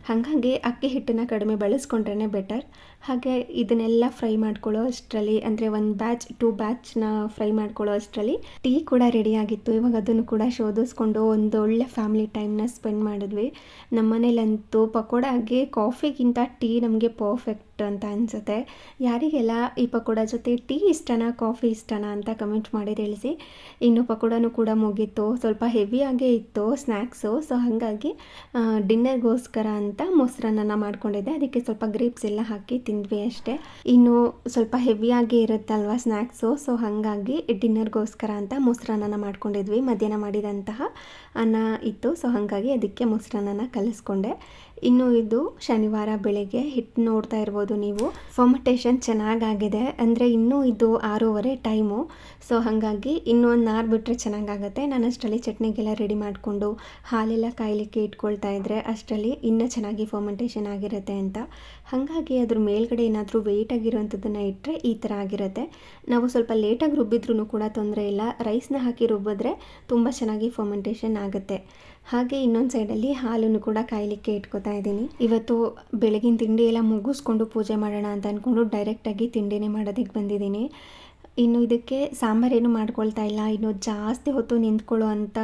Speaker 1: ಹಾಗಾಗಿ ಅಕ್ಕಿ ಹಿಟ್ಟನ್ನು ಕಡಿಮೆ ಬಳಸ್ಕೊಂಡ್ರೇ ಬೆಟರ್ ಹಾಗೆ ಇದನ್ನೆಲ್ಲ ಫ್ರೈ ಮಾಡ್ಕೊಳ್ಳೋ ಅಷ್ಟರಲ್ಲಿ, ಅಂದರೆ ಒಂದು ಬ್ಯಾಚ್ ಟೂ ಬ್ಯಾಚ್ನ ಫ್ರೈ ಮಾಡ್ಕೊಳ್ಳೋ ಅಷ್ಟರಲ್ಲಿ ಟೀ ಕೂಡ ರೆಡಿ ಆಗಿತ್ತು. ಇವಾಗ ಅದನ್ನು ಕೂಡ ಶೋಧಿಸ್ಕೊಂಡು ಒಂದು ಒಳ್ಳೆ ಫ್ಯಾಮಿಲಿ ಟೈಮ್ನ ಸ್ಪೆಂಡ್ ಮಾಡಿದ್ವಿ. ನಮ್ಮ ಮನೇಲಂತೂ ಪಕೋಡಾಗೆ ಕಾಫಿಗಿಂತ ಟೀ ನಮಗೆ ಪರ್ಫೆಕ್ಟ್ ಅಂತ ಅನಿಸುತ್ತೆ. ಯಾರಿಗೆಲ್ಲ ಈ ಪಕೋಡ ಜೊತೆ ಟೀ ಇಷ್ಟನಾ ಕಾಫಿ ಇಷ್ಟನಾ ಅಂತ ಕಮೆಂಟ್ ಮಾಡಿ ತಿಳಿಸಿ. ಇನ್ನು ಪಕೋಡನೂ ಕೂಡ ಮುಗೀತು. ಸ್ವಲ್ಪ ಹೆವಿಯಾಗೇ ಇತ್ತು ಸ್ನ್ಯಾಕ್ಸು ಸೊ ಹಾಗಾಗಿ ಡಿನ್ನರ್ಗೋಸ್ಕರ ಅಂತ ಮೊಸರನ್ನ ಮಾಡ್ಕೊಂಡಿದ್ದೆ. ಅದಕ್ಕೆ ಸ್ವಲ್ಪ ಗ್ರೇಪ್ಸ್ ಎಲ್ಲ ಹಾಕಿ ತಿಂದ್ವಿ ಅಷ್ಟೇ. ಇನ್ನು ಸ್ವಲ್ಪ ಹೆವಿಯಾಗಿ ಇರುತ್ತಲ್ವಾ ಸ್ನ್ಯಾಕ್ಸು ಸೊ ಹಾಗಾಗಿ ಡಿನ್ನರ್ಗೋಸ್ಕರ ಅಂತ ಮೊಸರನ್ನ ಮಾಡ್ಕೊಂಡಿದ್ವಿ. ಮಧ್ಯಾಹ್ನ ಮಾಡಿದಂತಹ ಅನ್ನ ಇತ್ತು. ಸೊ ಹಾಗಾಗಿ ಅದಕ್ಕೆ ಮೊಸರನ್ನ ಕಲಿಸ್ಕೊಂಡೆ. ಇನ್ನು ಇದು ಶನಿವಾರ ಬೆಳಗ್ಗೆ ಹಿಟ್ಟು ನೋಡ್ತಾ ಇರ್ಬೋದು ನೀವು. ಫರ್ಮೆಂಟೇಷನ್ ಚೆನ್ನಾಗಾಗಿದೆ. ಅಂದರೆ ಇನ್ನೂ ಇದು ಆರೂವರೆ ಟೈಮು ಸೊ ಹಾಗಾಗಿ ಇನ್ನೂ ಒಂದು ನಾರು ಬಿಟ್ಟರೆ ಚೆನ್ನಾಗಾಗುತ್ತೆ. ನಾನು ಅಷ್ಟರಲ್ಲಿ ಚಟ್ನಿಗೆಲ್ಲ ರೆಡಿ ಮಾಡಿಕೊಂಡು ಹಾಲೆಲ್ಲ ಕಾಯಲಿಕ್ಕೆ ಇಟ್ಕೊಳ್ತಾ ಇದ್ದರೆ ಅಷ್ಟರಲ್ಲಿ ಇನ್ನೂ ಚೆನ್ನಾಗಿ ಫರ್ಮೆಂಟೇಷನ್ ಆಗಿರುತ್ತೆ ಅಂತ. ಹಾಗಾಗಿ ಅದ್ರ ಮೇಲ್ಗಡೆ ಏನಾದರೂ ವೆಯ್ಟ್ ಆಗಿರೋವಂಥದ್ದನ್ನು ಇಟ್ಟರೆ ಈ ಥರ ಆಗಿರುತ್ತೆ. ನಾವು ಸ್ವಲ್ಪ ಲೇಟಾಗಿ ರುಬ್ಬಿದ್ರೂ ಕೂಡ ತೊಂದರೆ ಇಲ್ಲ. ರೈಸ್ನ ಹಾಕಿ ರುಬ್ಬಿದ್ರೆ ತುಂಬ ಚೆನ್ನಾಗಿ ಫರ್ಮೆಂಟೇಷನ್ ಆಗುತ್ತೆ. ಹಾಗೆ ಇನ್ನೊಂದು ಸೈಡಲ್ಲಿ ಹಾಲನ್ನು ಕೂಡ ಕಾಯಲಿಕ್ಕೆ ಇಟ್ಕೋತಾ ಇದ್ದೀನಿ. ಇವತ್ತು ಬೆಳಗಿನ ತಿಂಡಿ ಎಲ್ಲ ಮುಗಿಸ್ಕೊಂಡು ಪೂಜೆ ಮಾಡೋಣ ಅಂತ ಅಂದ್ಕೊಂಡು ಡೈರೆಕ್ಟಾಗಿ ತಿಂಡಿನೇ ಮಾಡೋದಕ್ಕೆ ಬಂದಿದ್ದೀನಿ. ಇನ್ನು ಇದಕ್ಕೆ ಸಾಂಬಾರೇನು ಮಾಡ್ಕೊಳ್ತಾ ಇಲ್ಲ. ಇನ್ನು ಜಾಸ್ತಿ ಹೊತ್ತು ನಿಂತ್ಕೊಳ್ಳೋ ಅಂಥ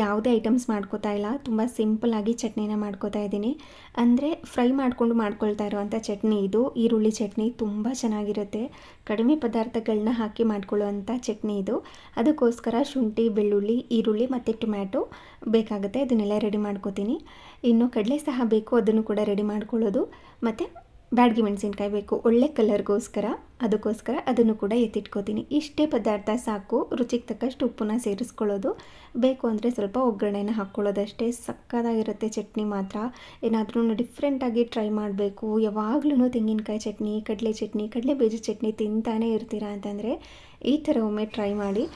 Speaker 1: ಯಾವುದೇ ಐಟಮ್ಸ್ ಮಾಡ್ಕೋತಾ ಇಲ್ಲ. ತುಂಬ ಸಿಂಪಲ್ಲಾಗಿ ಚಟ್ನಿನ ಮಾಡ್ಕೋತಾ ಇದ್ದೀನಿ. ಅಂದರೆ ಫ್ರೈ ಮಾಡಿಕೊಂಡು ಮಾಡ್ಕೊಳ್ತಾ ಇರುವಂಥ ಚಟ್ನಿ ಇದು. ಈರುಳ್ಳಿ ಚಟ್ನಿ ತುಂಬ ಚೆನ್ನಾಗಿರುತ್ತೆ. ಕಡಿಮೆ ಪದಾರ್ಥಗಳನ್ನ ಹಾಕಿ ಮಾಡ್ಕೊಳ್ಳುವಂಥ ಚಟ್ನಿ ಇದು. ಅದಕ್ಕೋಸ್ಕರ ಶುಂಠಿ, ಬೆಳ್ಳುಳ್ಳಿ, ಈರುಳ್ಳಿ ಮತ್ತು ಟೊಮ್ಯಾಟೊ ಬೇಕಾಗುತ್ತೆ. ಅದನ್ನೆಲ್ಲ ರೆಡಿ ಮಾಡ್ಕೋತೀನಿ. ಇನ್ನು ಕಡಲೆ ಸಹ ಬೇಕು. ಅದನ್ನು ಕೂಡ ರೆಡಿ ಮಾಡ್ಕೊಳ್ಳೋದು. ಮತ್ತು ಬ್ಯಾಡ್ಗಿ ಮೆಣಸಿನ್ಕಾಯಿ ಬೇಕು. ಒಳ್ಳೆ ಕಲರ್ಗೋಸ್ಕರ ಅದಕ್ಕೋಸ್ಕರ ಅದನ್ನು ಕೂಡ ಎತ್ತಿಟ್ಕೋತೀನಿ. ಇಷ್ಟೇ ಪದಾರ್ಥ ಸಾಕು. ರುಚಿಗೆ ತಕ್ಕಷ್ಟು ಉಪ್ಪನ್ನ ಸೇರಿಸ್ಕೊಳ್ಳೋದು. ಬೇಕು ಅಂದರೆ ಸ್ವಲ್ಪ ಒಗ್ಗರಣೆನ ಹಾಕ್ಕೊಳ್ಳೋದಷ್ಟೇ. ಸಕ್ಕದಾಗಿರುತ್ತೆ ಚಟ್ನಿ ಮಾತ್ರ. ಏನಾದ್ರೂ ಡಿಫ್ರೆಂಟಾಗಿ ಟ್ರೈ ಮಾಡಬೇಕು. ಯಾವಾಗಲೂ ತೆಂಗಿನಕಾಯಿ ಚಟ್ನಿ, ಕಡಲೆ ಚಟ್ನಿ, ಕಡಲೆ ಬೀಜ ಚಟ್ನಿ ತಿಂತಾನೆ ಇರ್ತೀರಾ ಅಂತಂದರೆ ಈ ಥರ ಒಮ್ಮೆ ಟ್ರೈ ಮಾಡಿ.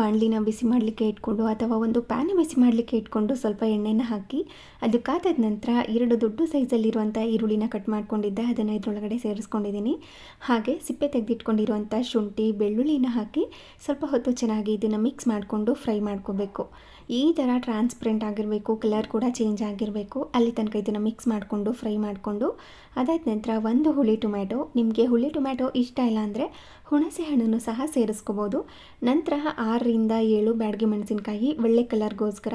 Speaker 1: ಬಾಣಲಿನ ಬಿಸಿ ಮಾಡಲಿಕ್ಕೆ ಇಟ್ಕೊಂಡು ಅಥವಾ ಒಂದು ಪ್ಯಾನ್ ಬಿಸಿ ಮಾಡಲಿಕ್ಕೆ ಇಟ್ಕೊಂಡು ಸ್ವಲ್ಪ ಎಣ್ಣೆನ ಹಾಕಿ ಅದು ಕಾದಾದ ನಂತರ ಎರಡು ದೊಡ್ಡ ಸೈಜಲ್ಲಿರುವಂಥ ಈರುಳ್ಳಿನ ಕಟ್ ಮಾಡ್ಕೊಂಡಿದ್ದೆ, ಅದನ್ನು ಇದರೊಳಗಡೆ ಸೇರಿಸ್ಕೊಂಡಿದ್ದೀನಿ. ಹಾಗೆ ಸಿಪ್ಪೆ ತೆಗೆದಿಟ್ಕೊಂಡಿರುವಂಥ ಶುಂಠಿ, ಬೆಳ್ಳುಳ್ಳಿನ ಹಾಕಿ ಸ್ವಲ್ಪ ಹೊತ್ತು ಚೆನ್ನಾಗಿ ಇದನ್ನು ಮಿಕ್ಸ್ ಮಾಡಿಕೊಂಡು ಫ್ರೈ ಮಾಡ್ಕೋಬೇಕು. ಈ ಥರ ಟ್ರಾನ್ಸ್ಪರೆಂಟ್ ಆಗಿರಬೇಕು ಕಲರ್ ಕೂಡ ಚೇಂಜ್ ಆಗಿರಬೇಕು. ಅಲ್ಲಿ ತನಕ ಇದನ್ನು ಮಿಕ್ಸ್ ಮಾಡಿಕೊಂಡು ಫ್ರೈ ಮಾಡಿಕೊಂಡು, ಅದಾದ ನಂತರ ಒಂದು ಹುಳಿ ಟೊಮ್ಯಾಟೊ ನಿಮಗೆ ಹುಳಿ ಟೊಮ್ಯಾಟೊ ಇಷ್ಟ ಇಲ್ಲ ಅಂದರೆ ಹುಣಸೆ ಹಣ್ಣನ್ನು ಸಹ ಸೇರಿಸ್ಕೋಬೋದು. ನಂತರ ಆರರಿಂದ ಏಳು ಬ್ಯಾಡ್ಗೆ ಮೆಣಸಿನ್ಕಾಯಿ, ಒಳ್ಳೆ ಕಲರ್ಗೋಸ್ಕರ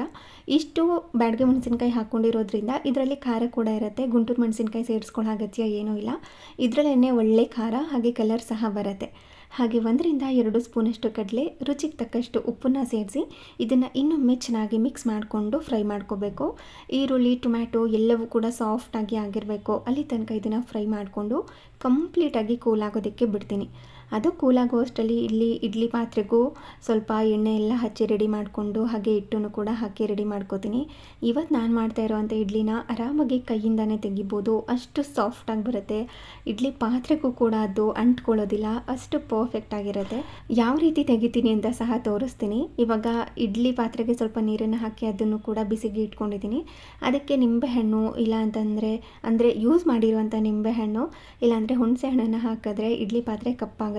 Speaker 1: ಇಷ್ಟು ಬ್ಯಾಡ್ಗೆ ಮೆಣಸಿನ್ಕಾಯಿ ಹಾಕ್ಕೊಂಡಿರೋದ್ರಿಂದ ಇದರಲ್ಲಿ ಖಾರ ಕೂಡ ಇರುತ್ತೆ. ಗುಂಟೂರು ಮೆಣಸಿನ್ಕಾಯಿ ಸೇರಿಸ್ಕೊಳ್ಳೋ ಅಗತ್ಯ ಏನೂ ಇಲ್ಲ. ಇದರಲ್ಲೇ ಒಳ್ಳೆ ಖಾರ ಹಾಗೆ ಕಲರ್ ಸಹ ಬರುತ್ತೆ. ಹಾಗೆ ಒಂದರಿಂದ ಎರಡು ಸ್ಪೂನಷ್ಟು ಕಡಲೆ, ರುಚಿಗೆ ತಕ್ಕಷ್ಟು ಉಪ್ಪನ್ನು ಸೇರಿಸಿ ಇದನ್ನು ಇನ್ನೊಮ್ಮೆ ಚೆನ್ನಾಗಿ ಮಿಕ್ಸ್ ಮಾಡಿಕೊಂಡು ಫ್ರೈ ಮಾಡ್ಕೋಬೇಕು. ಈರುಳ್ಳಿ, ಟೊಮ್ಯಾಟೊ ಎಲ್ಲವೂ ಕೂಡ ಸಾಫ್ಟಾಗಿ ಆಗಿರಬೇಕು. ಅಲ್ಲಿ ತನಕ ಇದನ್ನು ಫ್ರೈ ಮಾಡಿಕೊಂಡು ಕಂಪ್ಲೀಟಾಗಿ ಕೂಲ್ ಆಗೋದಕ್ಕೆ ಬಿಡ್ತೀನಿ. ಅದು ಕೂಲಾಗೋ ಅಷ್ಟರಲ್ಲಿ ಇಲ್ಲಿ ಇಡ್ಲಿ ಪಾತ್ರೆಗೂ ಸ್ವಲ್ಪ ಎಣ್ಣೆ ಎಲ್ಲ ಹಚ್ಚಿ ರೆಡಿ ಮಾಡಿಕೊಂಡು ಹಾಗೆ ಹಿಟ್ಟನ್ನು ಕೂಡ ಹಾಕಿ ರೆಡಿ ಮಾಡ್ಕೋತೀನಿ. ಇವತ್ತು ನಾನು ಮಾಡ್ತಾ ಇರೋವಂಥ ಇಡ್ಲಿನ ಆರಾಮಾಗಿ ಕೈಯಿಂದನೇ ತೆಗಿಬೋದು. ಅಷ್ಟು ಸಾಫ್ಟಾಗಿ ಬರುತ್ತೆ. ಇಡ್ಲಿ ಪಾತ್ರೆಗೂ ಕೂಡ ಅದು ಅಂಟ್ಕೊಳ್ಳೋದಿಲ್ಲ, ಅಷ್ಟು ಪರ್ಫೆಕ್ಟ್ ಆಗಿರುತ್ತೆ. ಯಾವ ರೀತಿ ತೆಗಿತೀನಿ ಅಂತ ಸಹ ತೋರಿಸ್ತೀನಿ. ಇವಾಗ ಇಡ್ಲಿ ಪಾತ್ರೆಗೆ ಸ್ವಲ್ಪ ನೀರನ್ನು ಹಾಕಿ ಅದನ್ನು ಕೂಡ ಬಿಸಿಗೆ ಇಟ್ಕೊಂಡಿದ್ದೀನಿ. ಅದಕ್ಕೆ ನಿಂಬೆಹಣ್ಣು ಇಲ್ಲ ಅಂತಂದರೆ, ಅಂದರೆ ಯೂಸ್ ಮಾಡಿರುವಂಥ ನಿಂಬೆಹಣ್ಣು, ಇಲ್ಲಾಂದರೆ ಹುಣಸೆ ಹಣ್ಣನ್ನು ಹಾಕಿದ್ರೆ ಇಡ್ಲಿ ಪಾತ್ರೆ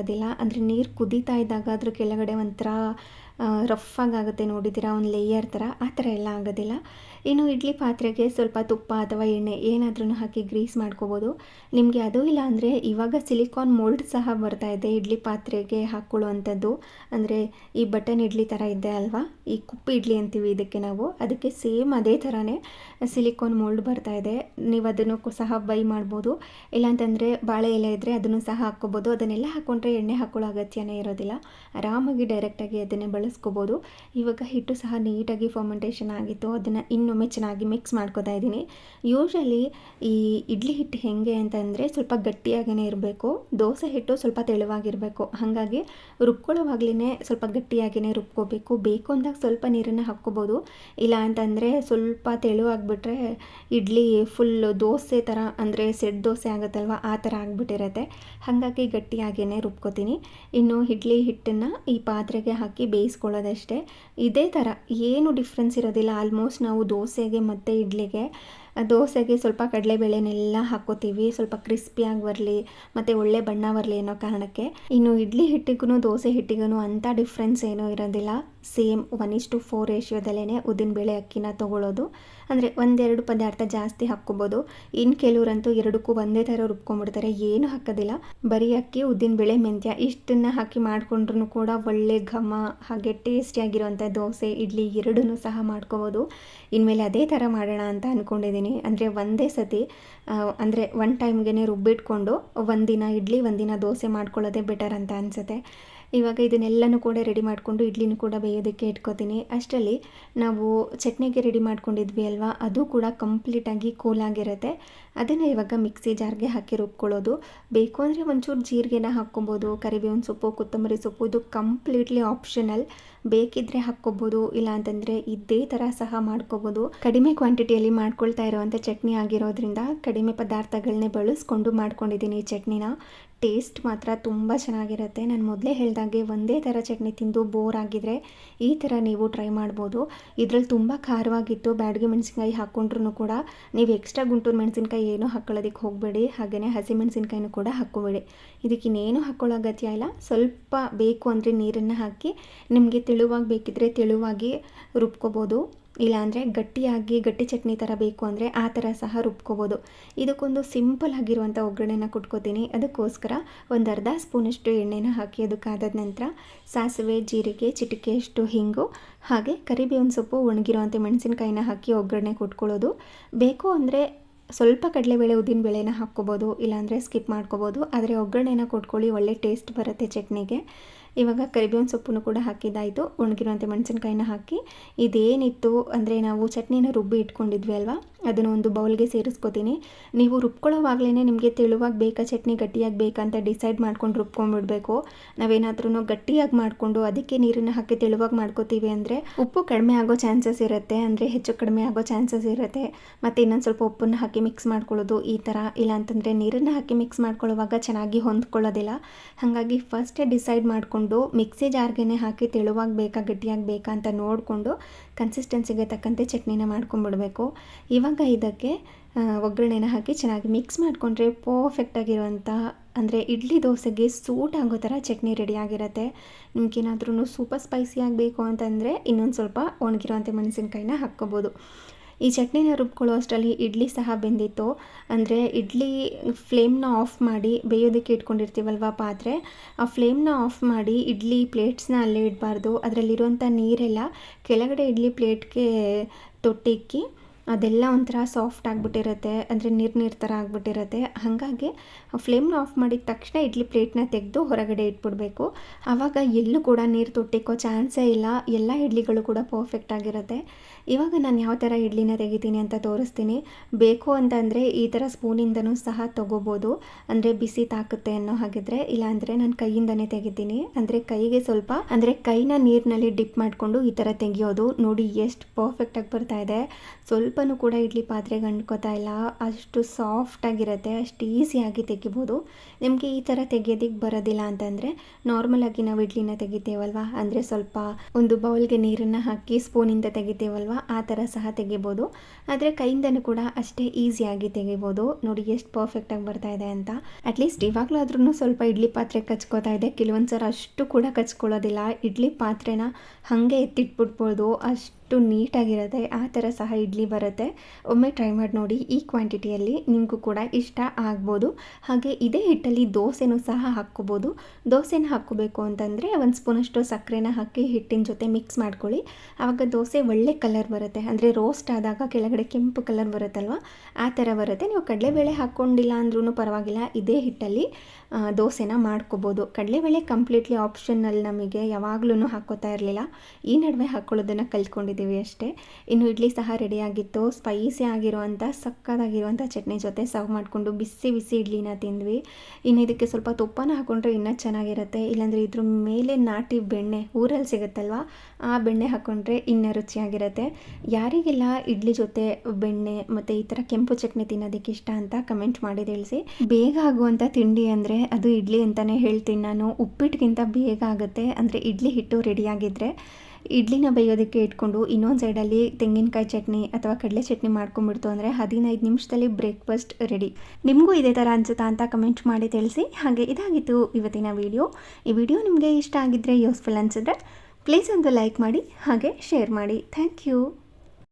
Speaker 1: ಕಪ್ಪಾಗೋದಿಲ್ಲ ಅಂದರೆ ನೀರು ಕುದೀತಾ ಇದ್ದಾಗ ಅದ್ರ ಕೆಳಗಡೆ ಒಂಥರ ರಫ್ ಆಗುತ್ತೆ ನೋಡಿದ್ದೀರಾ? ಒಂದು ಲೇಯರ್ ಥರ. ಆ ಥರ ಎಲ್ಲ ಆಗೋದಿಲ್ಲ. ಇನ್ನು ಇಡ್ಲಿ ಪಾತ್ರೆಗೆ ಸ್ವಲ್ಪ ತುಪ್ಪ ಅಥವಾ ಎಣ್ಣೆ ಏನಾದ್ರೂ ಹಾಕಿ ಗ್ರೀಸ್ ಮಾಡ್ಕೋಬೋದು. ನಿಮಗೆ ಅದು ಇಲ್ಲ ಅಂದರೆ ಇವಾಗ ಸಿಲಿಕಾನ್ ಮೋಲ್ಡ್ ಸಹ ಬರ್ತಾ ಇದೆ. ಇಡ್ಲಿ ಪಾತ್ರೆಗೆ ಹಾಕ್ಕೊಳ್ಳುವಂಥದ್ದು ಅಂದರೆ ಈ ಬಟನ್ ಇಡ್ಲಿ ಥರ ಇದೆ ಅಲ್ವಾ? ಈ ಕುಪ್ಪು ಇಡ್ಲಿ ಅಂತೀವಿ ಇದಕ್ಕೆ ನಾವು. ಅದಕ್ಕೆ ಸೇಮ್ ಅದೇ ಥರನೇ ಸಿಲಿಕಾನ್ ಮೋಲ್ಡ್ ಬರ್ತಾ ಇದೆ. ನೀವು ಅದನ್ನು ಸಹ ಬೈ ಮಾಡ್ಬೋದು. ಇಲ್ಲಾಂತಂದರೆ ಬಾಳೆ ಎಲೆ ಇದ್ದರೆ ಅದನ್ನು ಸಹ ಹಾಕ್ಕೋಬೋದು. ಅದನ್ನೆಲ್ಲ ಹಾಕ್ಕೊಂಡ್ರೆ ಎಣ್ಣೆ ಹಾಕೊಳ್ಳೋ ಅಗತ್ಯನೇ ಇರೋದಿಲ್ಲ. ಆರಾಮಾಗಿ ಡೈರೆಕ್ಟಾಗಿ ಅದನ್ನೇ ಬಳಸ್ಕೋಬೋದು. ಇವಾಗ ಹಿಟ್ಟು ಸಹ ನೀಟಾಗಿ ಫರ್ಮೆಂಟೇಷನ್ ಆಗಿತ್ತು. ಅದನ್ನು ಇನ್ನು ಇನ್ನೊಮ್ಮೆ ಚೆನ್ನಾಗಿ ಮಿಕ್ಸ್ ಮಾಡ್ಕೋತಾ ಇದ್ದೀನಿ. ಯೂಶಲಿ ಈ ಇಡ್ಲಿ ಹಿಟ್ಟು ಹೇಗೆ ಅಂತಂದರೆ ಸ್ವಲ್ಪ ಗಟ್ಟಿಯಾಗೇ ಇರಬೇಕು. ದೋಸೆ ಹಿಟ್ಟು ಸ್ವಲ್ಪ ತೆಳುವಾಗಿರಬೇಕು. ಹಾಗಾಗಿ ರುಬ್ಕೊಳ್ಳೋವಾಗ್ಲೇ ಸ್ವಲ್ಪ ಗಟ್ಟಿಯಾಗಿಯೇ ರುಬ್ಕೋಬೇಕು. ಬೇಕು ಅಂದಾಗ ಸ್ವಲ್ಪ ನೀರನ್ನು ಹಾಕ್ಕೋಬೋದು. ಇಲ್ಲ ಅಂತಂದರೆ ಸ್ವಲ್ಪ ತೆಳುವಾಗಿಬಿಟ್ರೆ ಇಡ್ಲಿ ಫುಲ್ ದೋಸೆ ಥರ ಅಂದರೆ ಸೆಟ್ ದೋಸೆ ಆಗುತ್ತಲ್ವ ಆ ಥರ ಆಗಿಬಿಟ್ಟಿರತ್ತೆ. ಹಾಗಾಗಿ ಗಟ್ಟಿಯಾಗಿಯೇ ರುಬ್ಕೋತೀನಿ. ಇನ್ನು ಇಡ್ಲಿ ಹಿಟ್ಟನ್ನು ಈ ಪಾತ್ರೆಗೆ ಹಾಕಿ ಬೇಯಿಸ್ಕೊಳ್ಳೋದಷ್ಟೇ. ಇದೇ ಥರ ಏನು ಡಿಫ್ರೆನ್ಸ್ ಇರೋದಿಲ್ಲ. ಆಲ್ಮೋಸ್ಟ್ ನಾವು ದೋಸೆಗೆ ಮತ್ತು ಇಡ್ಲಿಗೆ ದೋಸೆಗೆ ಸ್ವಲ್ಪ ಕಡಲೆಬೇಳೆನೆಲ್ಲ ಹಾಕೋತೀವಿ ಸ್ವಲ್ಪ ಕ್ರಿಸ್ಪಿಯಾಗಿ ಬರಲಿ ಮತ್ತು ಒಳ್ಳೆ ಬಣ್ಣ ಬರಲಿ ಅನ್ನೋ ಕಾರಣಕ್ಕೆ. ಇನ್ನು ಇಡ್ಲಿ ಹಿಟ್ಟಿಗೂ ದೋಸೆ ಹಿಟ್ಟಿಗೂ ಅಂಥ ಡಿಫ್ರೆನ್ಸ್ ಏನೂ ಇರೋದಿಲ್ಲ. Same one is to four ರೇಷಿಯೋದಲ್ಲೇ ಉದ್ದಿನಬೇಳೆ ಅಕ್ಕಿನ ತೊಗೊಳ್ಳೋದು ಅಂದರೆ ಒಂದೆರಡು ಪದಾರ್ಥ ಜಾಸ್ತಿ ಹಾಕ್ಕೋಬೋದು. ಇನ್ನು ಕೆಲವರಂತೂ ಎರಡಕ್ಕೂ ಒಂದೇ ಥರ ರುಬ್ಕೊಂಡ್ಬಿಡ್ತಾರೆ. ಏನು ಹಾಕೋದಿಲ್ಲ. ಬರೀ ಅಕ್ಕಿ, ಉದ್ದಿನಬೇಳೆ, ಮೆಂತ್ಯ ಇಷ್ಟನ್ನು ಹಾಕಿ ಮಾಡಿಕೊಂಡ್ರೂ ಕೂಡ ಒಳ್ಳೆ ಘಮ, ಹಾಗೆ ಟೇಸ್ಟಿಯಾಗಿರುವಂಥ ದೋಸೆ, ಇಡ್ಲಿ ಎರಡನ್ನೂ ಸಹ ಮಾಡ್ಕೋಬೋದು. ಇನ್ಮೇಲೆ ಅದೇ ಥರ ಮಾಡೋಣ ಅಂತ ಅಂದ್ಕೊಂಡಿದ್ದೀನಿ ಅಂದರೆ ಒಂದೇ ಸತಿ ಅಂದರೆ ಒನ್ ಟೈಮ್ಗೆ ರುಬ್ಬಿಟ್ಕೊಂಡು ಒಂದಿನ ಇಡ್ಲಿ, ಒಂದಿನ ದೋಸೆ ಮಾಡ್ಕೊಳ್ಳೋದೇ ಬೆಟರ್ ಅಂತ ಅನಿಸುತ್ತೆ. ಇವಾಗ ಇದನ್ನೆಲ್ಲನೂ ಕೂಡ ರೆಡಿ ಮಾಡಿಕೊಂಡು ಇಡ್ಲಿನೂ ಕೂಡ ಬೇಯೋದಕ್ಕೆ ಇಟ್ಕೋತೀನಿ. ಅಷ್ಟರಲ್ಲಿ ನಾವು ಚಟ್ನಿಗೆ ರೆಡಿ ಮಾಡ್ಕೊಂಡಿದ್ವಿ ಅಲ್ವಾ? ಅದು ಕೂಡ ಕಂಪ್ಲೀಟಾಗಿ ಕೂಲಾಗಿರುತ್ತೆ ಅದನ್ನು ಇವಾಗ ಮಿಕ್ಸಿ ಜಾರ್ಗೆ ಹಾಕಿ ರುಬ್ಕೊಳ್ಳೋದು. ಬೇಕು ಅಂದರೆ ಒಂಚೂರು ಜೀರಿಗೆನ ಹಾಕ್ಕೊಬೋದು, ಕರಿಬೇವಿನ ಸೊಪ್ಪು, ಕೊತ್ತಂಬರಿ ಸೊಪ್ಪು, ಇದು ಕಂಪ್ಲೀಟ್ಲಿ ಆಪ್ಷನಲ್ ಬೇಕಿದ್ರೆ ಹಾಕ್ಕೊಬೋದು, ಇಲ್ಲ ಅಂತಂದರೆ ಇದೇ ಥರ ಸಹ ಮಾಡ್ಕೋಬೋದು. ಕಡಿಮೆ ಕ್ವಾಂಟಿಟಿಯಲ್ಲಿ ಮಾಡ್ಕೊಳ್ತಾ ಇರೋವಂಥ ಚಟ್ನಿ ಆಗಿರೋದ್ರಿಂದ ಕಡಿಮೆ ಪದಾರ್ಥಗಳನ್ನೇ ಬಳಸ್ಕೊಂಡು ಮಾಡ್ಕೊಂಡಿದ್ದೀನಿ ಈ ಚಟ್ನಿನ. ಟೇಸ್ಟ್ ಮಾತ್ರ ತುಂಬ ಚೆನ್ನಾಗಿರುತ್ತೆ. ನಾನು ಮೊದಲೇ ಹೇಳಿದಾಗೆ ಒಂದೇ ಥರ ಚಟ್ನಿ ತಿಂದು ಬೋರ್ ಆಗಿದ್ರೆ ಈ ಥರ ನೀವು ಟ್ರೈ ಮಾಡ್ಬೋದು. ಇದರಲ್ಲಿ ತುಂಬ ಖಾರವಾಗಿತ್ತು. ಬ್ಯಾಡಗಿ ಮೆಣಸಿನ್ಕಾಯಿ ಹಾಕ್ಕೊಂಡ್ರು ಕೂಡ ನೀವು ಎಕ್ಸ್ಟ್ರಾ ಗುಂಟೂರು ಮೆಣಸಿನ್ಕಾಯಿ ಏನೂ ಹಾಕ್ಕೊಳ್ಳೋದಕ್ಕೆ ಹೋಗಬೇಡಿ. ಹಾಗೆಯೇ ಹಸಿ ಮೆಣಸಿನ್ಕಾಯಿನೂ ಕೂಡ ಹಾಕ್ಕೋಬೇಡಿ. ಇದಕ್ಕೆ ಇನ್ನೇನು ಹಾಕ್ಕೊಳ್ಳೋ ಅಗತ್ಯ ಇಲ್ಲ. ಸ್ವಲ್ಪ ಬೇಕು ಅಂದರೆ ನೀರನ್ನು ಹಾಕಿ ನಿಮಗೆ ತೆಳುವಾಗಿ ಬೇಕಿದ್ರೆ ತೆಳುವಾಗಿ ರುಬ್ಕೋಬೋದು. ಇಲ್ಲಾಂದರೆ ಗಟ್ಟಿಯಾಗಿ ಗಟ್ಟಿ ಚಟ್ನಿ ಥರ ಬೇಕು ಅಂದರೆ ಆ ಥರ ಸಹ ರುಬ್ಕೋಬೋದು. ಇದಕ್ಕೊಂದು ಸಿಂಪಲ್ ಆಗಿರುವಂಥ ಒಗ್ಗರಣೆನ ಕುಟ್ಕೋತೀನಿ. ಅದಕ್ಕೋಸ್ಕರ ಒಂದು ಅರ್ಧ ಸ್ಪೂನಷ್ಟು ಎಣ್ಣೆನ ಹಾಕಿ ಅದಕ್ಕಾದ ನಂತರ ಸಾಸಿವೆ, ಜೀರಿಗೆ ಚಿಟಿಕೆಯಷ್ಟು ಹಿಂಗು, ಹಾಗೆ ಕರಿಬೇವಿನ ಸೊಪ್ಪು ಒಣಗಿರುವಂಥ ಮೆಣಸಿನ್ಕಾಯಿನ ಹಾಕಿ ಒಗ್ಗರಣೆ ಕೊಟ್ಕೊಳ್ಳೋದು. ಬೇಕು ಅಂದರೆ ಸ್ವಲ್ಪ ಕಡಲೆಬೇಳೆ ಬೇಳೆನ ಹಾಕ್ಕೋಬೋದು, ಇಲ್ಲಾಂದರೆ ಸ್ಕಿಪ್ ಮಾಡ್ಕೋಬೋದು. ಆದರೆ ಒಗ್ಗರಣೆನ ಕೊಟ್ಕೊಳ್ಳಿ, ಒಳ್ಳೆ ಟೇಸ್ಟ್ ಬರುತ್ತೆ ಚಟ್ನಿಗೆ. ಇವಾಗ ಕರಿಬೇವಿನ ಸೊಪ್ಪನ್ನು ಕೂಡ ಹಾಕಿದ್ದಾಯಿತು. ಒಣಗಿರುವಂಥ ಮೆಣಸಿನ್ಕಾಯಿನ ಹಾಕಿ. ಇದೇನಿತ್ತು ಅಂದರೆ ನಾವು ಚಟ್ನಿನ ರುಬ್ಬಿ ಇಟ್ಕೊಂಡಿದ್ವಿ ಅಲ್ವಾ? ಅದನ್ನು ಒಂದು ಬೌಲ್ಗೆ ಸೇರಿಸ್ಕೋತೀನಿ. ನೀವು ರುಬ್ಕೊಳ್ಳೋವಾಗಲೇ ನಿಮಗೆ ತೆಳುವಾಗಿ ಬೇಕಾ, ಚಟ್ನಿ ಗಟ್ಟಿಯಾಗಿ ಬೇಕಾ ಅಂತ ಡಿಸೈಡ್ ಮಾಡ್ಕೊಂಡು ರುಬ್ಕೊಂಡ್ಬಿಡ್ಬೇಕು ನಾವೇನಾದ್ರೂ ಗಟ್ಟಿಯಾಗಿ ಮಾಡಿಕೊಂಡು ಅದಕ್ಕೆ ನೀರನ್ನು ಹಾಕಿ ತೆಳುವಾಗಿ ಮಾಡ್ಕೋತೀವಿ ಅಂದರೆ ಉಪ್ಪು ಕಡಿಮೆ ಆಗೋ ಚಾನ್ಸಸ್ ಇರುತ್ತೆ, ಅಂದರೆ ಹೆಚ್ಚು ಕಡಿಮೆ ಆಗೋ ಚಾನ್ಸಸ್ ಇರುತ್ತೆ. ಮತ್ತು ಇನ್ನೊಂದು ಸ್ವಲ್ಪ ಉಪ್ಪನ್ನು ಹಾಕಿ ಮಿಕ್ಸ್ ಮಾಡ್ಕೊಳ್ಳೋದು ಈ ಥರ ಇಲ್ಲ ಅಂತಂದರೆ ನೀರನ್ನು ಹಾಕಿ ಮಿಕ್ಸ್ ಮಾಡ್ಕೊಳ್ಳೋವಾಗ ಚೆನ್ನಾಗಿ ಹೊಂದ್ಕೊಳ್ಳೋದಿಲ್ಲ. ಹಾಗಾಗಿ ಫಸ್ಟೇ ಡಿಸೈಡ್ ಮಾಡಿಕೊಂಡು ಮಿಕ್ಸಿ ಜಾರ್ಗೆ ಹಾಕಿ ತೆಳುವಾಗಿ ಬೇಕಾ, ಗಟ್ಟಿಯಾಗಿ ಬೇಕಾ ಅಂತ ನೋಡಿಕೊಂಡು ಕನ್ಸಿಸ್ಟೆನ್ಸಿಗೆ ತಕ್ಕಂತೆ ಚಟ್ನಿನ ಮಾಡ್ಕೊಂಡ್ಬಿಡ್ಬೇಕು. ಇವಾಗ ಇದಕ್ಕೆ ಒಗ್ಗರಣೆನ ಹಾಕಿ ಚೆನ್ನಾಗಿ ಮಿಕ್ಸ್ ಮಾಡಿಕೊಂಡ್ರೆ ಪರ್ಫೆಕ್ಟಾಗಿರುವಂಥ ಅಂದರೆ ಇಡ್ಲಿ ದೋಸೆಗೆ ಸೂಟ್ ಆಗೋ ಥರ ಚಟ್ನಿ ರೆಡಿಯಾಗಿರುತ್ತೆ ನಿಮ್ಗೇನಾದ್ರೂ ಸೂಪರ್ ಸ್ಪೈಸಿ ಆಗಬೇಕು ಅಂತಂದರೆ ಇನ್ನೊಂದು ಸ್ವಲ್ಪ ಒಣಗಿರುವಂಥ ಮೆಣಸಿನ್ಕಾಯಿನ ಹಾಕ್ಕೋಬೋದು. ಈ ಚಟ್ನಿನ ರುಬ್ಕೊಳ್ಳೋ ಅಷ್ಟರಲ್ಲಿ ಇಡ್ಲಿ ಸಹ ಬೆಂದಿತ್ತು. ಅಂದರೆ ಇಡ್ಲಿ ಫ್ಲೇಮ್ನ ಆಫ್ ಮಾಡಿ ಬೇಯೋದಕ್ಕೆ ಇಟ್ಕೊಂಡಿರ್ತೀವಲ್ವ ಪಾತ್ರೆ? ಆ ಫ್ಲೇಮ್ನ ಆಫ್ ಮಾಡಿ ಇಡ್ಲಿ ಪ್ಲೇಟ್ಸ್ನ ಅಲ್ಲೇ ಇಡಬಾರ್ದು. ಅದರಲ್ಲಿರುವಂಥ ನೀರೆಲ್ಲ ಕೆಳಗಡೆ ಇಡ್ಲಿ ಪ್ಲೇಟ್ಗೆ ತೊಟ್ಟಿಕ್ಕಿ ಅದೆಲ್ಲ ಒಂಥರ ಸಾಫ್ಟ್ ಆಗಿಬಿಟ್ಟಿರುತ್ತೆ. ಅಂದರೆ ನೀರು ನೀರು ಥರ ಆಗಿಬಿಟ್ಟಿರುತ್ತೆ. ಹಾಗಾಗಿ ಫ್ಲೇಮ್ನ ಆಫ್ ಮಾಡಿದ ತಕ್ಷಣ ಇಡ್ಲಿ ಪ್ಲೇಟ್ನ ತೆಗೆದು ಹೊರಗಡೆ ಇಟ್ಬಿಡಬೇಕು. ಆವಾಗ ಎಲ್ಲೂ ಕೂಡ ನೀರು ತೊಟ್ಟಿಕ್ಕೋ ಚಾನ್ಸೇ ಇಲ್ಲ. ಎಲ್ಲ ಇಡ್ಲಿಗಳು ಕೂಡ ಪರ್ಫೆಕ್ಟ್ ಆಗಿರುತ್ತೆ. ಇವಾಗ ನಾನು ಯಾವ ಥರ ಇಡ್ಲಿನ ತೆಗಿತೀನಿ ಅಂತ ತೋರಿಸ್ತೀನಿ. ಬೇಕು ಅಂತಂದರೆ ಈ ಥರ ಸ್ಪೂನಿಂದನೂ ಸಹ ತೊಗೋಬೋದು. ಅಂದರೆ ಬಿಸಿ ತಾಕುತ್ತೆ ಅನ್ನೋ ಹಾಗಿದ್ರೆ, ಇಲ್ಲಾಂದರೆ ನಾನು ಕೈಯಿಂದನೇ ತೆಗಿತೀನಿ. ಅಂದರೆ ಕೈಗೆ ಸ್ವಲ್ಪ, ಅಂದರೆ ಕೈನ ನೀರಿನಲ್ಲಿ ಡಿಪ್ ಮಾಡಿಕೊಂಡು ಈ ಥರ ತೆಗಿಯೋದು. ನೋಡಿ ಎಷ್ಟು ಪರ್ಫೆಕ್ಟಾಗಿ ಬರ್ತಾ ಇದೆ. ಸ್ವಲ್ಪನೂ ಕೂಡ ಇಡ್ಲಿ ಪಾತ್ರೆಗೆ ಅಂಟ್ಕೋತಾ ಇಲ್ಲ. ಅಷ್ಟು ಸಾಫ್ಟಾಗಿರುತ್ತೆ ಅಷ್ಟು ಈಸಿಯಾಗಿ ತೆಗಿಬೋದು. ನಿಮಗೆ ಈ ಥರ ತೆಗಿಯೋದಕ್ಕೆ ಬರೋದಿಲ್ಲ ಅಂತಂದರೆ ನಾರ್ಮಲಾಗಿ ನಾವು ಇಡ್ಲಿನ ತೆಗಿತೇವಲ್ವ? ಅಂದರೆ ಸ್ವಲ್ಪ ಒಂದು ಬೌಲ್ಗೆ ನೀರನ್ನು ಹಾಕಿ ಸ್ಪೂನಿಂದ ತೆಗಿತೇವಲ್ವ? ಆ ಥರ ಸಹ ತೆಗಿಬೋದು. ಆದರೆ ಕೈಯಿಂದನೂ ಕೂಡ ಅಷ್ಟೇ ಈಸಿಯಾಗಿ ತೆಗಿಬೋದು. ನೋಡಿ ಎಷ್ಟು ಪರ್ಫೆಕ್ಟಾಗಿ ಬರ್ತಾ ಇದೆ ಅಂತ. ಅಟ್ಲೀಸ್ಟ್ ಇವಾಗಲೂ ಆದ್ರೂ ಸ್ವಲ್ಪ ಇಡ್ಲಿ ಪಾತ್ರೆ ಕಚ್ಕೋತಾ ಇದೆ. ಕೆಲವೊಂದು ಅಷ್ಟು ಕೂಡ ಕಚ್ಕೊಳ್ಳೋದಿಲ್ಲ. ಇಡ್ಲಿ ಪಾತ್ರೆನ ಹಾಗೆ ಎತ್ತಿಟ್ಬಿಟ್ಬೋದು ಅಷ್ಟು ನೀಟಾಗಿರುತ್ತೆ ಆ ಥರ ಸಹ ಇಡ್ಲಿ ಬರುತ್ತೆ. ಒಮ್ಮೆ ಟ್ರೈ ಮಾಡಿ ನೋಡಿ, ಈ ಕ್ವಾಂಟಿಟಿಯಲ್ಲಿ ನಿಮಗೂ ಕೂಡ ಇಷ್ಟ ಆಗ್ಬೋದು. ಹಾಗೆ ಇದೇ ಹಿಟ್ಟಲ್ಲಿ ದೋಸೆನೂ ಸಹ ಹಾಕ್ಕೋಬೋದು. ದೋಸೆನ ಹಾಕ್ಕೋಬೇಕು ಅಂತಂದರೆ ಒಂದು ಸ್ಪೂನಷ್ಟು ಸಕ್ಕರೆನ ಹಾಕಿ ಹಿಟ್ಟಿನ ಜೊತೆ ಮಿಕ್ಸ್ ಮಾಡ್ಕೊಳ್ಳಿ. ಆವಾಗ ದೋಸೆ ಒಳ್ಳೆ ಕಲರ್ ಬರುತ್ತೆ. ಅಂದರೆ ರೋಸ್ಟ್ ಆದಾಗ ಕೆಳಗಡೆ ಕೆಂಪು ಕಲರ್ ಬರುತ್ತಲ್ವ? ಆ ಥರ ಬರುತ್ತೆ. ನೀವು ಕಡಲೆಬೇಳೆ ಹಾಕ್ಕೊಂಡಿಲ್ಲ ಅಂದ್ರೂ ಪರವಾಗಿಲ್ಲ. ಇದೇ ಹಿಟ್ಟಲ್ಲಿ. ದೋಸೆನ ಮಾಡ್ಕೋಬೋದು. ಕಡಲೆಬೇಳೆ ಕಂಪ್ಲೀಟ್ಲಿ ಆಪ್ಷನಲ್ ನಮಗೆ ಯಾವಾಗಲೂ ಹಾಕೋತಾ ಇರಲಿಲ್ಲ. ಈ ನಡುವೆ ಹಾಕ್ಕೊಳ್ಳೋದನ್ನು ಕಲ್ತ್ಕೊಂಡಿದ್ದೀವಿ ಅಷ್ಟೇ. ಇನ್ನು ಇಡ್ಲಿ ಸಹ ರೆಡಿಯಾಗಿತ್ತು. ಸ್ಪೈಸಿ ಆಗಿರುವಂಥ ಸಕ್ಕತ್ತಾಗಿರುವಂಥ ಚಟ್ನಿ ಜೊತೆ ಸರ್ವ್ ಮಾಡಿಕೊಂಡು ಬಿಸಿ ಬಿಸಿ ಇಡ್ಲಿನ ತಿಂದ್ವಿ. ಇನ್ನು ಇದಕ್ಕೆ ಸ್ವಲ್ಪ ತುಪ್ಪನ ಹಾಕ್ಕೊಂಡ್ರೆ ಇನ್ನೂ ಚೆನ್ನಾಗಿರುತ್ತೆ. ಇಲ್ಲಾಂದರೆ ಇದ್ರ ಮೇಲೆ ನಾಟಿ ಬೆಣ್ಣೆ, ಊರಲ್ಲಿ ಸಿಗುತ್ತಲ್ವ? ಆ ಬೆಣ್ಣೆ ಹಾಕ್ಕೊಂಡ್ರೆ ಇನ್ನೂ ರುಚಿಯಾಗಿರುತ್ತೆ. ಯಾರಿಗೆಲ್ಲ ಇಡ್ಲಿ ಜೊತೆ ಬೆಣ್ಣೆ ಮತ್ತು ಈ ಥರ ಕೆಂಪು ಚಟ್ನಿ ತಿನ್ನೋದಕ್ಕೆ ಇಷ್ಟ ಅಂತ ಕಮೆಂಟ್ ಮಾಡಿ ತಿಳಿಸಿ ಬೇಗ ಆಗುವಂಥ ತಿಂಡಿ ಅಂದರೆ ಅದು ಇಡ್ಲಿ ಅಂತಲೇ ಹೇಳ್ತೀನಿ ನಾನು. ಉಪ್ಪಿಟ್ಟಿಗಿಂತ ಬೇಗ ಆಗುತ್ತೆ. ಅಂದರೆ ಇಡ್ಲಿ ಹಿಟ್ಟು ರೆಡಿಯಾಗಿದ್ದರೆ ಇಡ್ಲಿನ ಬೇಯೋದಕ್ಕೆ ಇಟ್ಕೊಂಡು ಇನ್ನೊಂದು ಸೈಡಲ್ಲಿ ತೆಂಗಿನಕಾಯಿ ಚಟ್ನಿ ಅಥವಾ ಕಡಲೆ ಚಟ್ನಿ ಮಾಡ್ಕೊಂಬಿಡ್ತು ಅಂದರೆ ಹದಿನೈದು ನಿಮಿಷದಲ್ಲಿ ಬ್ರೇಕ್ಫಾಸ್ಟ್ ರೆಡಿ ನಿಮಗೂ ಇದೇ ಥರ ಅನಿಸುತ್ತಾ ಅಂತ ಕಮೆಂಟ್ ಮಾಡಿ ತಿಳಿಸಿ. ಹಾಗೆ ಇದಾಗಿತ್ತು ಇವತ್ತಿನ ವಿಡಿಯೋ ಈ ವಿಡಿಯೋ ನಿಮಗೆ ಇಷ್ಟ ಆಗಿದ್ದರೆ ಯೂಸ್ಫುಲ್ ಅನಿಸಿದ್ರೆ ಪ್ಲೀಸ್ ಒಂದು ಲೈಕ್ ಮಾಡಿ, ಹಾಗೆ ಶೇರ್ ಮಾಡಿ. Thank you